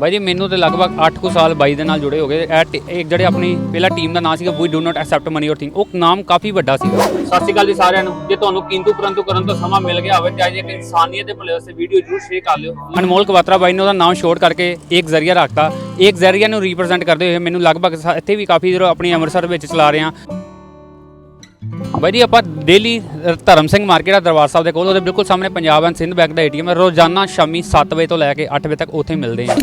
ਬਾਈ ਜੀ ਮੈਨੂੰ ਤੇ ਲਗਭਗ 8 ਕੁ ਸਾਲ ਬਾਈ ਦੇ ਨਾਲ ਜੁੜੇ ਹੋ ਗਏ। ਇਹ ਜਿਹੜੇ ਆਪਣੀ ਪਹਿਲਾ ਟੀਮ ਦਾ ਨਾਮ ਸੀਗਾ we do not accept money or thing ਉਹ ਨਾਮ ਕਾਫੀ ਵੱਡਾ ਸੀਗਾ। ਸਤਿ ਸ਼੍ਰੀ ਅਕਾਲ ਜੀ ਸਾਰਿਆਂ ਨੂੰ। ਜੇ ਤੁਹਾਨੂੰ ਕਿੰਤੂ ਪਰੰਤੂ ਕਰਨ ਤੋਂ ਸਮਾਂ ਮਿਲ ਗਿਆ ਹੋਵੇ ਤਾਂ ਜੇ ਇਨਸਾਨੀਅਤ ਦੇ ਭਲੇ ਵਾਸਤੇ ਵੀਡੀਓ ਜ਼ਰੂਰ ਸ਼ੇਅਰ ਕਰ ਲਿਓ। ਅਨਮੋਲ ਕਵਾਤਰਾ ਬਾਈ ਨੇ ਉਹਦਾ ਨਾਮ ਸ਼ੋਰਟ ਕਰਕੇ ਇੱਕ ਜ਼ਰੀਆ ਰੱਖਤਾ। ਇੱਕ ਜ਼ਰੀਆ ਨੂੰ ਰਿਪਰੈਜ਼ੈਂਟ ਕਰਦੇ ਹੋਏ ਮੈਨੂੰ ਲਗਭਗ ਇੱਥੇ ਵੀ ਕਾਫੀ ਜਦੋਂ ਆਪਣੀ ਅੰਮ੍ਰਿਤਸਰ ਵਿੱਚ ਚਲਾ ਰਹੇ। ਹਾਂ ਬਾਈ ਜੀ ਆਪਾਂ ਡੇਲੀ ਧਰਮ ਸਿੰਘ ਮਾਰਕੀਟ ਆ ਦਰਬਾਰ ਸਾਹਿਬ ਦੇ ਕੋਲ ਉਹਦੇ ਬਿਲਕੁਲ ਸਾਹਮਣੇ ਪੰਜਾਬ ਐਂਡ ਸਿੰਧ ਬੈਂਕ ਦਾ ਏਟੀਐਮ ਹੈ। ਰੋਜ਼ਾਨਾ ਸ਼ਾਮੀ 7 ਵਜੇ ਤੋਂ ਲੈ ਕੇ 8 ਵਜੇ ਤੱਕ ਉੱਥੇ ਮਿਲਦੇ ਆ।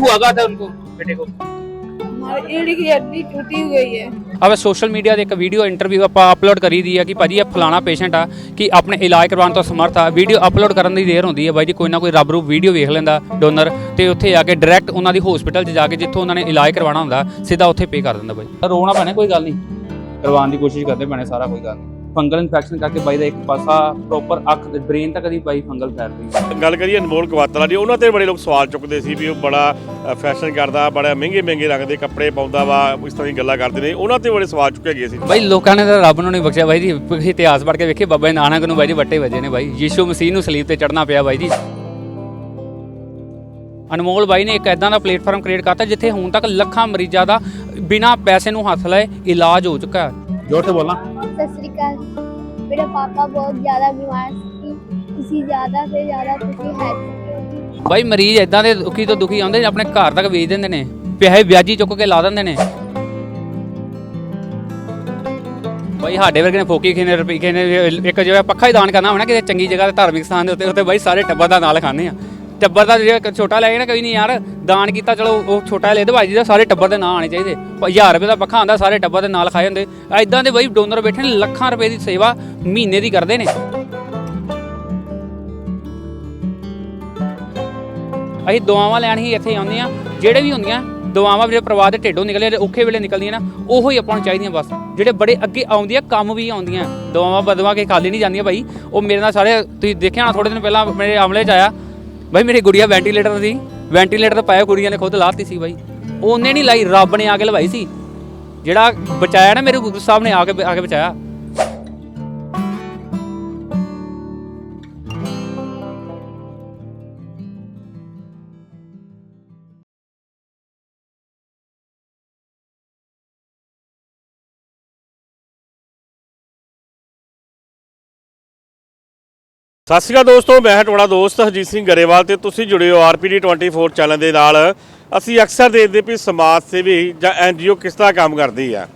ਆਪਾਂ ਸੋਸ਼ਲ ਮੀਡੀਆ ਦੇ ਇੱਕ ਵੀਡੀਓ ਇੰਟਰਵਿਊ ਆਪਾਂ ਅਪਲੋਡ ਕਰੀ ਦੀ ਆ ਕਿ ਭਾਜੀ ਇਹ ਫਲਾਣਾ ਪੇਸ਼ੈਂਟ ਆ ਕਿ ਆਪਣੇ ਇਲਾਜ ਕਰਵਾਉਣ ਤੋਂ ਸਮਰਥ ਆ। ਵੀਡੀਓ ਅਪਲੋਡ ਕਰਨ ਦੀ ਦੇਰ ਹੁੰਦੀ ਹੈ ਬਾਈ ਜੀ ਕੋਈ ਨਾ ਕੋਈ ਰੱਬ ਰੂਪ ਵੀਡੀਓ ਵੇਖ ਲੈਂਦਾ ਡੋਨਰ ਤੇ ਉੱਥੇ ਆ ਕੇ ਡਾਇਰੈਕਟ ਉਹਨਾਂ ਦੀ ਹਸਪੀਟਲ 'ਚ ਜਾ ਕੇ ਜਿੱਥੋਂ ਉਹਨਾਂ ਨੇ ਇਲਾਜ ਕਰਵਾਉਣਾ ਹੁੰਦਾ ਸਿੱਧਾ ਉੱਥੇ ਪੇ ਕਰ ਦਿੰਦਾ ਬਾਈ। ਰੋਣਾ ਪੈਣਾ ਕੋਈ ਗੱਲ ਨਹੀਂ। ਕਰਵਾਉਣ ਦੀ ਕੋਸ਼ਿਸ਼ ਕਰਦੇ ਪੈਣੇ ਸਾਰਾ ਕੋਈ ਗੱਲ ਨਹੀਂ। ਫੰਗਲ ਇਨਫੈਕਸ਼ਨ ਕਰਕੇ ਬਾਈ ਦਾ ਇੱਕ ਪਾਸਾ ਪ੍ਰੋਪਰ ਅੱਖ ਦੇ ਬ੍ਰੇਨ ਤੱਕ ਦੀ ਬਾਈ ਫੰਗਲ ਫੈਲ ਰਹੀ ਹੈ ਗੱਲ ਕਰੀਏ ਅਨਮੋਲ ਕਵਾਤਰਾ ਦੀ ਉਹਨਾਂ ਤੇ ਬੜੇ ਲੋਕ ਸਵਾਲ ਚੁੱਕਦੇ ਸੀ ਵੀ ਉਹ ਬੜਾ ਫੈਸ਼ਨ ਕਰਦਾ ਬੜਾ ਮਹਿੰਗੇ ਮਹਿੰਗੇ ਰੰਗ ਦੇ ਕੱਪੜੇ ਪਾਉਂਦਾ ਵਾ ਇਸ ਤਰ੍ਹਾਂ ਦੀ ਗੱਲਾਂ ਕਰਦੇ ਨੇ ਉਹਨਾਂ ਤੇ ਬੜੇ ਸਵਾਲ ਚੁੱਕੇ ਗਏ ਸੀ। ਬਾਈ ਲੋਕਾਂ ਨੇ ਤਾਂ ਰੱਬ ਨੂੰ ਨਹੀਂ ਬਖਸ਼ਿਆ ਬਾਈ ਜੀ ਇਤਿਹਾਸ ਪੜ੍ਹ ਕੇ ਵੇਖੇ ਬਾਬਾ ਨਾਨਕ ਨੂੰ ਬਾਈ ਜੀ ਵੱਟੇ ਵਜੇ ਨੇ ਬਾਈ ਯੀਸ਼ੂ ਮਸੀਹ ਨੂੰ ਸਲੀਬ ਤੇ ਚੜਨਾ ਪਿਆ ਬਾਈ ਜੀ। ਅਨਮੋਲ ਬਾਈ ਨੇ ਇੱਕ ਐਦਾਂ ਦਾ ਪਲੇਟਫਾਰਮ ਕ੍ਰੀਏਟ ਕਰਤਾ ਜਿੱਥੇ ਹੁਣ ਤੱਕ ਲੱਖਾਂ ਮਰੀਜ਼ਾਂ ਦਾ ਬਿਨਾਂ ਪੈਸੇ ਨੂੰ ਹੱਥ ਲਾਏ ਇਲਾਜ ਹੋ ਚੁੱਕਾ ਹੈ। ਜੋਰ ਤੇ ਬੋਲਣਾ ਅਕਾਲ ਮੇਰਾ ਪਾਪਾ ਬਹੁਤ ਜ਼ਿਆਦਾ ਬਿਮਾਰ ਸੀ। ਤੁਸੀਂ ਜ਼ਿਆਦਾ ਤੇ ਜ਼ਿਆਦਾ ਤੁਸੀਂ ਹੈਲਪ ਬਾਈ ਮਰੀਜ਼ ਇਦਾਂ ਦੇ ਦੁਖੀ ਤੋਂ ਦੁਖੀ ਆਉਂਦੇ ਆਪਣੇ ਘਰ ਤੱਕ ਵੇਚ ਦਿੰਦੇ ਨੇ। ਪੈਸੇ ਵਿਆਜੀ ਚੁੱਕ ਕੇ ਲਾ ਦਿੰਦੇ ਨੇ। ਬਾਈ ਸਾਡੇ ਵਰਗੇ ਨੇ ਫੋਕੀ ਖੇਨੇ ਰੁਪਏ ਖੇਨੇ, ਇੱਕ ਜਗ੍ਹਾ ਪੱਖਾ ਹੀ ਦਾਨ ਕਰਨਾ ਹੋਣਾ ਕਿਤੇ ਚੰਗੀ ਜਗ੍ਹਾ ਤੇ ਧਾਰਮਿਕ ਸਥਾਨ ਦੇ ਉੱਤੇ ਉੱਤੇ ਬਾਈ ਸਾਰੇ ਟੱਬਰ ਦਾ ਨਾਲ ਖਾਣੇ ਆ। ਟੱਬਰ ਦਾ ਜਿਹੜਾ ਛੋਟਾ ਲੈ ਗਏ ਨਾ ਕੋਈ ਨਹੀਂ ਯਾਰ, ਦਾਨ ਕੀਤਾ, ਚਲੋ ਉਹ ਛੋਟਾ ਲੈ ਦੇ ਭਾਜੀ ਦਾ ਸਾਰੇ ਟੱਬਰ ਦੇ ਨਾਂ ਆਣੇ ਚਾਹੀਦੇ। 1000 ਰੁਪਏ ਦਾ ਪੱਖਾ ਆਂਦਾ ਸਾਰੇ ਟੱਬਰ ਦੇ ਨਾਲ ਖਾਏ ਹੁੰਦੇ। ਐਦਾਂ ਦੇ ਬਈ ਡੋਨਰ ਬੈਠੇ ਨੇ, ਲੱਖਾਂ ਰੁਪਏ ਦੀ ਸੇਵਾ ਮਹੀਨੇ ਦੀ ਕਰਦੇ ਨੇ। ਅਸੀਂ ਦੁਆਵਾਂ ਲੈਣ ਹੀ ਇੱਥੇ ਆਉਂਦੇ ਆ ਜਿਹੜੇ ਵੀ ਹੁੰਦੀਆਂ, ਦੁਆਵਾਂ ਜਿਹੜੇ ਪਰਿਵਾਰ ਦੇ ਢਿੱਡੋਂ ਨਿਕਲੇ ਔਖੇ ਵੇਲੇ ਨਿਕਲਦੀਆਂ ਨਾ, ਉਹੋ ਹੀ ਆਪਾਂ ਨੂੰ ਚਾਹੀਦੀਆਂ ਬਸ। ਜਿਹੜੇ ਬੜੇ ਅੱਗੇ ਆਉਂਦੀਆਂ, ਕੰਮ ਵੀ ਆਉਂਦੀਆਂ। ਦੁਆਵਾਂ ਬਦਵਾ ਕੇ ਖਾਲੀ ਨਹੀਂ ਜਾਂਦੀਆਂ ਭਾਈ। ਉਹ ਮੇਰੇ ਨਾਲ ਸਾਰੇ, ਤੁਸੀਂ ਦੇਖਿਆ ਨਾ ਥੋੜੇ ਦਿਨ ਪਹਿਲਾਂ ਮੇਰੇ ਆਮਲੇ 'ਚ ਆਇਆ। ਬਾਈ, ਮੇਰੀ ਗੁੜੀਆ ਵੈਂਟੀਲੇਟਰ ਸੀ ਵੈਂਟੀਲੇਟਰ ਤੇ ਪਾਇਆ ਕੁੜੀਆਂ ਨੇ, ਖੁਦ ਲਾਤੀ ਸੀ ਬਾਈ। ਉਹਨੇ ਨਹੀਂ ਲਾਈ, ਰੱਬ ਨੇ ਆ ਕੇ ਲਵਾਈ ਸੀ। ਜਿਹੜਾ ਬਚਾਇਆ ਨਾ ਮੇਰੇ ਗੁਰੂ ਸਾਹਿਬ ਨੇ, ਆ ਕੇ ਆ ਕੇ ਬਚਾਇਆ। ਸਤਿ ਸ਼੍ਰੀ ਅਕਾਲ ਦੋਸਤੋ, ਮੈਂ ਹਾਂ ਤੁਹਾਡਾ ਦੋਸਤ ਹਰਜੀਤ ਸਿੰਘ ਗਰੇਵਾਲ ਤੇ ਤੁਸੀਂ ਜੁੜੇ ਹੋ ਆਰਪੀਡੀ 24 ਚੈਨਲ ਦੇ ਨਾਲ। ਅਸੀਂ ਅਕਸਰ ਦੇਖਦੇ ਵੀ ਸਮਾਜ ਸੇਵੀ ਜਾਂ ਐਨਜੀਓ ਕਿਸ ਤਰ੍ਹਾਂ ਕੰਮ ਕਰਦੀ ਆ।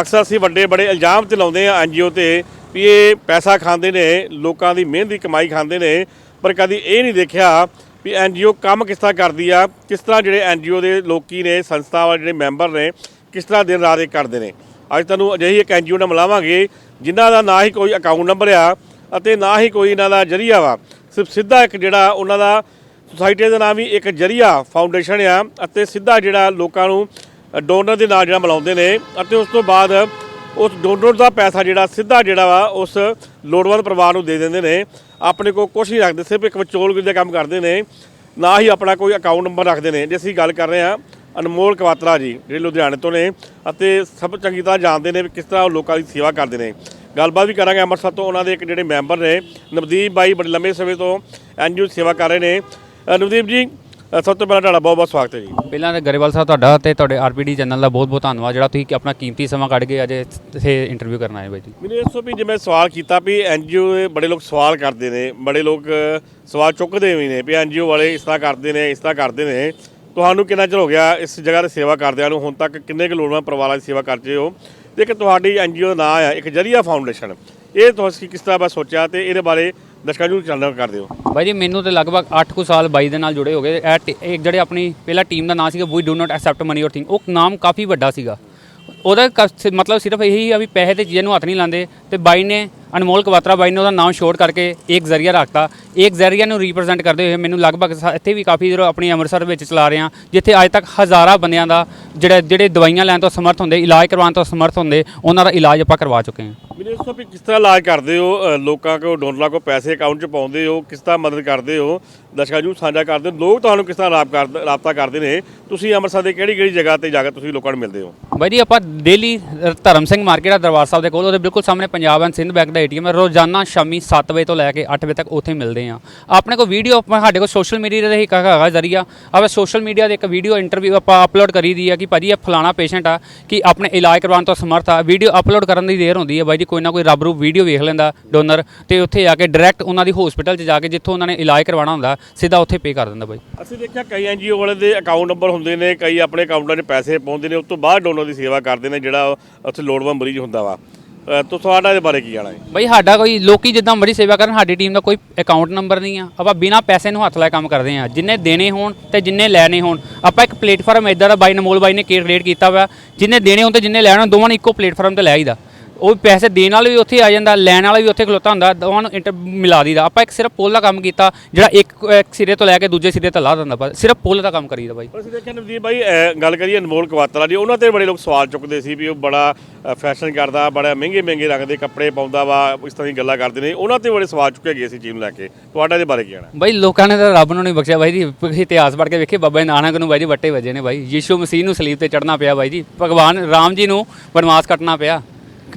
ਅਕਸਰ ਅਸੀਂ ਵੱਡੇ ਬੜੇ ਇਲਜ਼ਾਮ ਤੇ ਲਾਉਂਦੇ ਆ ਐਨਜੀਓ ਤੇ ਵੀ ਇਹ ਪੈਸਾ ਖਾਂਦੇ ਨੇ, ਲੋਕਾਂ ਦੀ ਮਿਹਨਤ ਦੀ ਕਮਾਈ ਖਾਂਦੇ ਨੇ, ਪਰ ਕਦੀ ਇਹ ਨਹੀਂ ਦੇਖਿਆ ਵੀ ਐਨਜੀਓ ਕੰਮ ਕਿਸ ਤਰ੍ਹਾਂ ਕਰਦੀ ਆ, ਕਿਸ ਤਰ੍ਹਾਂ ਜਿਹੜੇ ਐਨਜੀਓ ਦੇ ਲੋਕੀ ਨੇ, ਸੰਸਥਾਵਾਂ ਜਿਹੜੇ ਮੈਂਬਰ ਨੇ, ਕਿਸ ਤਰ੍ਹਾਂ ਦਿਨ ਰਾਤ ਇਹ ਕਰਦੇ ਨੇ। ਅੱਜ ਤੁਹਾਨੂੰ ਅਜਿਹੀ ਇੱਕ ਐਨਜੀਓ ਨਾਲ ਮਿਲਾਵਾਂਗੇ, ਜਿਨ੍ਹਾਂ ਦਾ ਨਾ ਹੀ ਕੋਈ ਅਕਾਊਂਟ ਨੰਬਰ ਆ ਅਤੇ ਨਾ ਹੀ ਕੋਈ ਇਹਨਾਂ ਦਾ ਜਰੀਆ ਵਾ। ਸਿਰਫ ਸਿੱਧਾ ਇੱਕ ਜਿਹੜਾ ਉਹਨਾਂ ਦਾ ਸੁਸਾਇਟੀ ਦੇ ਨਾਮ ਵੀ ਇੱਕ ਜਰੀਆ ਫਾਊਂਡੇਸ਼ਨ ਆ ਅਤੇ ਸਿੱਧਾ ਜਿਹੜਾ ਲੋਕਾਂ ਨੂੰ ਡੋਨਰ ਦੇ ਨਾਲ ਜਿਹੜਾ ਮਿਲਾਉਂਦੇ ਨੇ ਅਤੇ ਉਸ ਤੋਂ ਬਾਅਦ ਉਸ ਡੋਨਰ ਦਾ ਪੈਸਾ ਜਿਹੜਾ ਸਿੱਧਾ ਜਿਹੜਾ ਵਾ ਉਸ ਲੋੜਵੰਦ ਪਰਿਵਾਰ ਨੂੰ ਦੇ ਦਿੰਦੇ ਨੇ। ਆਪਣੇ ਕੋਲ ਕੁਝ ਨਹੀਂ ਰੱਖਦੇ, ਸਿਰਫ ਇੱਕ ਵਿਚੋਲਗਿਰੀ ਦਾ ਕੰਮ ਕਰਦੇ ਨੇ। ਨਾ ਹੀ ਆਪਣਾ ਕੋਈ ਅਕਾਊਂਟ ਨੰਬਰ ਰੱਖਦੇ ਨੇ। ਜੇ ਅਸੀਂ ਗੱਲ ਕਰ ਰਹੇ ਹਾਂ ਅਨਮੋਲ ਕਵਾਤਰਾ ਜੀ, ਜਿਹੜੇ ਲੁਧਿਆਣੇ ਤੋਂ ਨੇ ਅਤੇ ਸਭ ਚੰਗੀ ਤਰ੍ਹਾਂ ਜਾਣਦੇ ਨੇ ਵੀ ਕਿਸ ਤਰ੍ਹਾਂ ਉਹ ਲੋਕਾਂ ਦੀ ਸੇਵਾ ਕਰਦੇ ਨੇ। ਗੱਲਬਾਤ ਵੀ ਕਰਾਂਗੇ ਅੰਮ੍ਰਿਤਸਰ ਤੋਂ। ਉਹਨਾਂ ਦੇ ਇੱਕ ਜਿਹੜੇ ਮੈਂਬਰ ਨੇ ਨਵਦੀਪ ਬਾਈ ਬੜੇ ਲੰਮੇ ਸਮੇਂ ਤੋਂ ਐਨਜੀਓ ਸੇਵਾ ਕਰ ਰਹੇ ਨੇ। ਅ, ਨਵਦੀਪ ਜੀ ਅ, ਸਭ ਤੋਂ ਪਹਿਲਾਂ ਤੁਹਾਡਾ ਬਹੁਤ ਬਹੁਤ ਸਵਾਗਤ ਹੈ ਜੀ। ਪਹਿਲਾਂ ਤਾਂ ਗਰੇਵਾਲ ਸਾਹਿਬ ਤੁਹਾਡਾ ਤੇ ਤੁਹਾਡੇ ਆਰਪੀਡੀ ਚੈਨਲ ਦਾ ਬਹੁਤ ਬਹੁਤ ਧੰਨਵਾਦ ਜਿਹੜਾ ਤੁਸੀਂ ਆਪਣਾ ਕੀਮਤੀ ਸਮਾਂ ਕੱਢ ਕੇ ਅੱਜ ਇੱਥੇ ਇੰਟਰਵਿਊ ਕਰਨ ਆਏ ਬਾਈ ਜੀ। ਮੈਨੂੰ ਇਸ ਤੋਂ ਵੀ ਜਿਵੇਂ ਸਵਾਲ ਕੀਤਾ ਵੀ ਐਨਜੀਓ ਦੇ ਬੜੇ ਲੋਕ ਸਵਾਲ ਕਰਦੇ ਨੇ ਬੜੇ ਲੋਕ ਸਵਾਲ ਚੁੱਕਦੇ ਵੀ ਨੇ ਵੀ ਐਨਜੀਓ ਵਾਲੇ ਇਸ ਤਰ੍ਹਾਂ ਕਰਦੇ ਨੇ ਇਸ ਤਰ੍ਹਾਂ ਕਰਦੇ ਨੇ ਤੁਹਾਨੂੰ ਕਿੰਨਾ ਚਿਰ ਹੋ ਗਿਆ ਇਸ ਜਗ੍ਹਾ ਤੇ ਸੇਵਾ ਕਰਦਿਆਂ ਨੂੰ? ਹੁਣ ਤੱਕ ਕਿੰਨੇ ਕੁ ਲੋੜਵੰਦ ਪਰਿਵਾਰਾਂ ਦੀ ਸੇਵਾ ਕਰਦੇ ਹੋ? ਤੇ ਇੱਕ ਤੁਹਾਡੀ ਐਨਜੀਓ ਦਾ ਨਾਮ ਆ, ਇੱਕ ਜਰੀਆ ਫਾਊਂਡੇਸ਼ਨ। ਇਹ ਤੁਸੀਂ ਕਿਸ ਤਰ੍ਹਾਂ ਬਸ ਸੋਚਿਆ ਤੇ ਇਹਦੇ ਬਾਰੇ ਦਰਸ਼ਕਾਂ ਨੂੰ ਚਾਨਣ ਕਰ ਦਿਓ। ਬਾਈ ਜੀ, ਮੈਨੂੰ ਤੇ ਲਗਭਗ 8 ਕੁ ਸਾਲ ਬਾਈ ਦੇ ਨਾਲ ਜੁੜੇ ਹੋ ਗਏ। ਇਹ ਜਿਹੜੇ ਆਪਣੀ ਪਹਿਲਾ ਟੀਮ ਦਾ ਨਾਮ ਸੀਗਾ we do not accept money or thing ਉਹ ਨਾਮ ਕਾਫੀ ਵੱਡਾ ਸੀਗਾ। ਉਹਦਾ ਕ- ਮਤਲਬ ਸਿਰਫ ਇਹੀ ਆ ਵੀ ਪੈਸੇ ਤੇ ਚੀਜ਼ਾਂ ਨੂੰ ਹੱਥ ਨਹੀਂ ਲਾਉਂਦੇ। ਤੇ ਬਾਈ ਨੇ ਅਨਮੋਲ ਕਵਾਤਰਾ ਬਾਈ ਨੇ ਉਹਦਾ ਨਾਮ ਸ਼ੋਰਟ ਕਰਕੇ ਇੱਕ ਜ਼ਰੀਆ ਰੱਖਤਾ। ਇੱਕ ਜ਼ਰੀਆ ਨੂੰ ਰਿਪਰੈਜ਼ੈਂਟ ਕਰਦੇ ਹੋਏ ਮੈਨੂੰ ਲਗਭਗ ਇੱਥੇ ਵੀ ਕਾਫੀ ਜਦੋਂ ਆਪਣੀ ਅੰਮ੍ਰਿਤਸਰ ਵਿੱਚ ਚਲਾ ਰਹੇ ਹਾਂ ਜਿੱਥੇ ਅੱਜ ਤੱਕ ਹਜ਼ਾਰਾਂ ਬੰਦਿਆਂ ਦਾ ਜਿਹੜੇ ਜਿਹੜੇ ਦਵਾਈਆਂ ਲੈਣ ਤੋਂ ਸਮਰਥ ਹੁੰਦੇ ਇਲਾਜ ਕਰਵਾਉਣ ਤੋਂ ਸਮਰਥ ਹੁੰਦੇ ਉਹਨਾਂ ਦਾ ਇਲਾਜ ਆਪਾਂ ਕਰਵਾ ਚੁੱਕੇ ਹਾਂ। ਮੈਨੂੰ ਇਸ ਤੋਂ ਵੀ ਕਿਸ ਤਰ੍ਹਾਂ ਇਲਾਜ ਕਰਦੇ ਹੋ? ਲੋਕਾਂ ਕੋ ਡੋਨਰਾਂ ਕੋ ਪੈਸੇ ਅਕਾਊਂਟ 'ਚ ਪਾਉਂਦੇ ਹੋ? ਕਿਸ ਤਰ੍ਹਾਂ ਮਦਦ ਕਰਦੇ ਹੋ? ਦਰਸ਼ਕਾਂ ਨੂੰ ਸਾਂਝਾ ਕਰਦੇ ਹੋ? ਲੋਕ ਤੁਹਾਨੂੰ ਕਿਸ ਤਰ੍ਹਾਂ ਰਾਬ ਕਰਦੇ ਰਾਬਤਾ ਕਰਦੇ ਨੇ? ਤੁਸੀਂ ਅੰਮ੍ਰਿਤਸਰ ਦੇ ਕਿਹੜੀ ਕਿਹੜੀ ਜਗ੍ਹਾ ਤੇ ਜਾ ਕੇ ਤੁਸੀਂ ਲੋਕਾਂ ਨੂੰ ਮਿਲਦੇ ਹੋ? ਬਾਈ ਜੀ ਆਪਾਂ ਡੇਲੀ ਧਰਮ ਸਿੰਘ ਮਾਰਕੀਟ ਆ ਦਰਬਾਰ ਸਾਹਿਬ ਦੇ ਕੋਲ ਉਹਦੇ ਬਿਲਕੁਲ ਸਾਹਮਣੇ ਪੰਜਾਬ ਐਂਡ ਸਿੰਧ ਬੈਂਕ ਦਾ ਦਾ ਏਟੀਐਮ ਹੈ। ਰੋਜ਼ਾਨਾ ਸ਼ਾਮੀ 7 ਵਜੇ ਤੋਂ ਲੈ ਕੇ 8 ਵਜੇ ਤੱਕ ਉੱਥੇ ਮਿਲਦੇ ਆ ਆਪਣੇ ਕੋਲ ਵੀਡੀਓ ਸਾਡੇ ਕੋਲ ਸੋਸ਼ਲ ਮੀਡੀਆ ਦਾ ਹੀ ਹੈਗਾ ਜ਼ਰੀਆ। ਆਪਾਂ ਸੋਸ਼ਲ ਮੀਡੀਆ ਦੇ ਇੱਕ ਵੀਡੀਓ ਇੰਟਰਵਿਊ ਆਪਾਂ ਅਪਲੋਡ ਕਰੀ ਦੀ ਆ ਕਿ ਭਾਜੀ ਇਹ ਫਲਾਣਾ ਪੇਸ਼ੈਂਟ ਆ ਕਿ ਆਪਣੇ ਇਲਾਜ ਕਰਵਾਉਣ ਤੋਂ ਸਮਰਥ ਆ। ਵੀਡੀਓ ਅਪਲੋਡ ਕਰਨ ਦੀ ਦੇਰ ਹੁੰਦੀ ਹੈ ਬਾਈ ਜੀ, ਕੋਈ ਨਾ ਕੋਈ ਰੱਬ ਰੂ ਵੀਡੀਓ ਵੇਖ ਲੈਂਦਾ ਡੋਨਰ ਤੇ ਉੱਥੇ ਜਾ ਕੇ ਡਾਇਰੈਕਟ ਉਹਨਾਂ ਦੀ ਹਸਪੀਟਲ 'ਚ ਜਾ ਕੇ ਜਿੱਥੋਂ ਉਹਨਾਂ ਨੇ ਇਲਾਜ ਕਰਵਾਉਣਾ ਹੁੰਦਾ, ਸਿੱਧਾ ਉੱਥੇ ਪੇ ਕਰ ਦਿੰਦਾ ਬਾਈ। ਅਸੀਂ ਦੇਖਿਆ ਕਈ ਐਨਜੀਓ ਵਾਲੇ ਦੇ ਅਕਾਊਂਟ ਨੰਬਰ ਹੁੰਦੇ ਨੇ, ਕਈ ਆਪਣੇ ਅਕਾਊਂਟਾਂ 'ਚ ਪੈਸੇ ਪਾਉਂਦੇ ਨੇ, ਉਸ ਤੋਂ ਬਾਅਦ ਡੋਨਰ ਦੀ ਸੇਵਾ ਕਰਦੇ ਨੇ, ਜਿਹੜਾ ਉੱਥੇ ਲੋੜਵੰਦ ਮਰੀਜ਼ ਹੁੰਦਾ ਵਾ। ਤਾਂ ਤੁਹਾਡਾ ਇਹਦੇ ਬਾਰੇ ਕੀ ਕਹਿਣਾ ਹੈ? ਬਈ ਸਾਡਾ ਕੋਈ, ਲੋਕੀ ਜਿੱਦਾਂ ਮਰਜ਼ੀ ਸੇਵਾ ਕਰਨ, ਸਾਡੀ ਟੀਮ ਦਾ ਕੋਈ ਅਕਾਊਂਟ ਨੰਬਰ ਨਹੀਂ ਆ। ਆਪਾਂ ਬਿਨਾ ਪੈਸੇ ਨੂੰ ਹੱਥ ਲਾਏ ਕੰਮ ਕਰਦੇ ਆ ਜਿੰਨੇ ਦੇਣੇ ਹੋਣ ਤੇ ਜਿੰਨੇ ਲੈਣੇ ਹੋਣ, ਆਪਾਂ ਇੱਕ ਪਲੇਟਫਾਰਮ ਇਦਾਂ ਦਾ ਬਾਈ ਨਮੋਲ ਬਾਈ ਨੇ ਕ੍ਰੀਏਟ ਕੀਤਾ ਹੋਇਆ ਜਿੰਨੇ ਦੇਣੇ ਹੋਣ ਤੇ ਜਿੰਨੇ ਲੈਣੇ ਹੋਣ, ਦੋਵਾਂ ਨੂੰ ਇੱਕੋ ਪਲੇਟਫਾਰਮ ਤੇ ਲੈ ਆਈਦਾ। ਉਹ ਪੈਸੇ ਦੇਣ ਵਾਲਾ ਵੀ ਉੱਥੇ ਆ ਜਾਂਦਾ ਲੈਣ ਵਾਲਾ ਵੀ ਉੱਥੇ ਖਲੋਤਾ ਹੁੰਦਾ ਦੋਵਾਂ ਨੂੰ ਇੰਟਰ ਮਿਲਾ ਦੀਦਾ ਆਪਾਂ ਇੱਕ ਸਿਰਫ ਪੁੱਲ ਦਾ ਕੰਮ ਕੀਤਾ ਜਿਹੜਾ ਇੱਕ ਇੱਕ ਸਿਰੇ ਤੋਂ ਲੈ ਕੇ ਦੂਜੇ ਸਿਰੇ ਤੇ ਲਾ ਦਿੰਦਾ ਬਸ ਸਿਰਫ ਪੁੱਲ ਦਾ ਕੰਮ ਕਰੀਦਾ ਬਾਈ। ਪਰ ਅਸੀਂ ਦੇਖਿਆ ਨਵਦੀਪ ਬਾਈ ਗੱਲ ਕਰੀਏ ਅਨਮੋਲ ਕਵਾਤਰਾ ਦੀ ਉਹਨਾਂ ਤੇ ਬੜੇ ਲੋਕ ਸਵਾਲ ਚੁੱਕਦੇ ਸੀ ਵੀ ਉਹ ਬੜਾ ਫੈਸ਼ਨ ਕਰਦਾ ਬੜਾ ਮਹਿੰਗੇ ਮਹਿੰਗੇ ਰੰਗ ਦੇ ਕੱਪੜੇ ਪਾਉਂਦਾ ਵਾ ਇਸ ਤਰ੍ਹਾਂ ਦੀ ਗੱਲਾਂ ਕਰਦੇ ਨੇ। ਉਹਨਾਂ ਤੇ ਬੜੇ ਸਵਾਲ ਚੁੱਕੇ ਗਏ ਸੀ ਚੀਜ਼ ਨੂੰ ਲੈ ਕੇ। ਤੁਹਾਡਾ ਇਹਦੇ ਬਾਰੇ ਕੀ ਕਹਿਣਾ? ਬਾਈ ਲੋਕਾਂ ਨੇ ਤਾਂ ਰੱਬ ਨੂੰ ਨਹੀਂ ਬਖਸ਼ਿਆ ਬਾਈ ਜੀ। ਇਤਿਹਾਸ ਪੜ੍ਹ ਕੇ ਵੇਖੇ ਬਾਬਾ ਨਾਨਕ ਨੂੰ ਬਾਈ ਜੀ ਵੱਟੇ ਵੱਜੇ ਨੇ ਬਾਈ। ਯੀਸ਼ੂ ਮਸੀਹ ਨੂੰ ਸਲੀਬ ਤੇ ਚੜਨਾ ਪਿਆ ਬਾਈ ਜੀ। ਭਗਵਾਨ ਰਾਮ ਜੀ ਨੂੰ ਵਨਵਾਸ ਕੱਟਣਾ ਪਿਆ।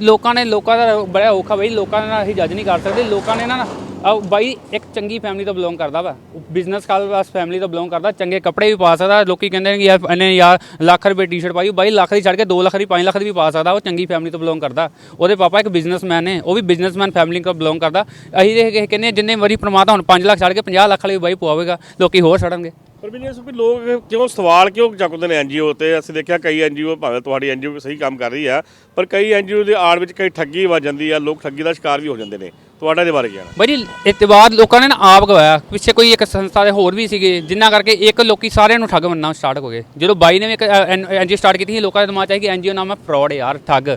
ਲੋਕਾਂ ਨੇ ਲੋਕਾਂ ਦਾ ਬੜਾ ਔਖਾ ਬਾਈ ਲੋਕਾਂ ਨਾਲ ਅਸੀਂ ਜੱਜ ਨਹੀਂ ਕਰ ਸਕਦੇ। ਲੋਕਾਂ ਨੇ ਨਾ ਆ ਬਾਈ ਇੱਕ ਚੰਗੀ ਫੈਮਿਲੀ ਤੋਂ ਬਿਲੋਂਗ ਕਰਦਾ ਵਾ। ਬਿਜ਼ਨਸ ਕਲਾਸ ਫੈਮਿਲੀ ਤੋਂ ਬਿਲੋਂਗ ਕਰਦਾ ਚੰਗੇ ਕੱਪੜੇ ਵੀ ਪਾ ਸਕਦਾ। ਲੋਕੀ ਕਹਿੰਦੇ ਨੇ ਕਿ ਯਾਰ ਇਹਨੇ ਯਾਰ ਲੱਖ ਰੁਪਏ ਟੀ-ਸ਼ਰਟ ਪਾਈ ਬਾਈ ਲੱਖ ਦੀ ਛੱਡ ਕੇ 2 ਲੱਖ ਦੀ 5 ਲੱਖ ਦੀ ਵੀ ਪਾ ਸਕਦਾ ਉਹ ਚੰਗੀ ਫੈਮਿਲੀ ਤੋਂ ਬਿਲੋਂਗ ਕਰਦਾ। ਉਹਦੇ ਪਾਪਾ ਇੱਕ ਬਿਜ਼ਨਸਮੈਨ ਨੇ ਉਹ ਵੀ ਬਿਜ਼ਨਸਮੈਨ ਫੈਮਿਲੀ ਤੋਂ ਬਿਲੋਂਗ ਕਰਦਾ। ਅਸੀਂ ਦੇ ਕਹਿੰਦੇ ਹਾਂ, ਜਿੰਨੇ ਵਾਰੀ ਪ੍ਰਮਾਤਮਾ ਹੁਣ 5 ਲੱਖ ਛੱਡ ਕੇ 50 ਲੱਖ ਵਾਲੀ ਬਾਈ ਪਵਾਵੇਗਾ ਲੋਕੀ ਹੋਰ ਛੱਡਣਗੇ। ਪਰ ਵੀ ਵੀ ਲੋਕ ਕਿਉਂ ਸਵਾਲ ਕਿਉਂ ਚੱਕਦੇ ਨੇ ਐਨਜੀਓ ਤੇ? ਅਸੀਂ ਦੇਖਿਆ ਕਈ ਐਨਜੀਓ ਭਾਵੇਂ ਤੁਹਾਡੀ ਐਨਜੀਓ ਸਹੀ ਕੰਮ ਕਰ ਰਹੀ ਆ, ਪਰ ਕਈ ਐਨਜੀਓ ਦੇ ਆੜ ਵਿੱਚ ਕਈ ਠੱਗੀ ਵੱਜ ਜਾਂਦੀ ਆ, ਲੋਕ ਠੱਗੀ ਦਾ ਸ਼ਿਕਾਰ ਵੀ ਹੋ ਜਾਂਦੇ ਨੇ। ਤੁਹਾਡਾ ਇਹਦੇ ਬਾਰੇ ਕੀ ਕਹਿਣਾ? ਬਾਈ ਇਤਬਾਰ ਲੋਕਾਂ ਨੇ ਨਾ ਆਪ ਗਵਾਇਆ। ਪਿੱਛੇ ਕੋਈ ਇੱਕ ਸੰਸਥਾ ਦੇ ਹੋਰ ਵੀ ਸੀਗੇ ਜਿਨ੍ਹਾਂ ਕਰਕੇ ਇੱਕ ਲੋਕੀ ਸਾਰਿਆਂ ਨੂੰ ਠੱਗ ਮੰਨਣਾ ਸਟਾਰਟ ਹੋ ਗਏ। ਜਦੋਂ ਬਾਈ ਨੇ ਵੀ ਇੱਕ ਐਨਜੀਓ ਸਟਾਰਟ ਕੀਤੀ ਸੀ ਲੋਕਾਂ ਦੇ ਦਿਮਾਗ 'ਚ ਆਇਆ ਕਿ ਐਨਜੀਓ ਨਾਮ ਹੈ ਫਰਾਡ ਯਾਰ, ਠੱਗ।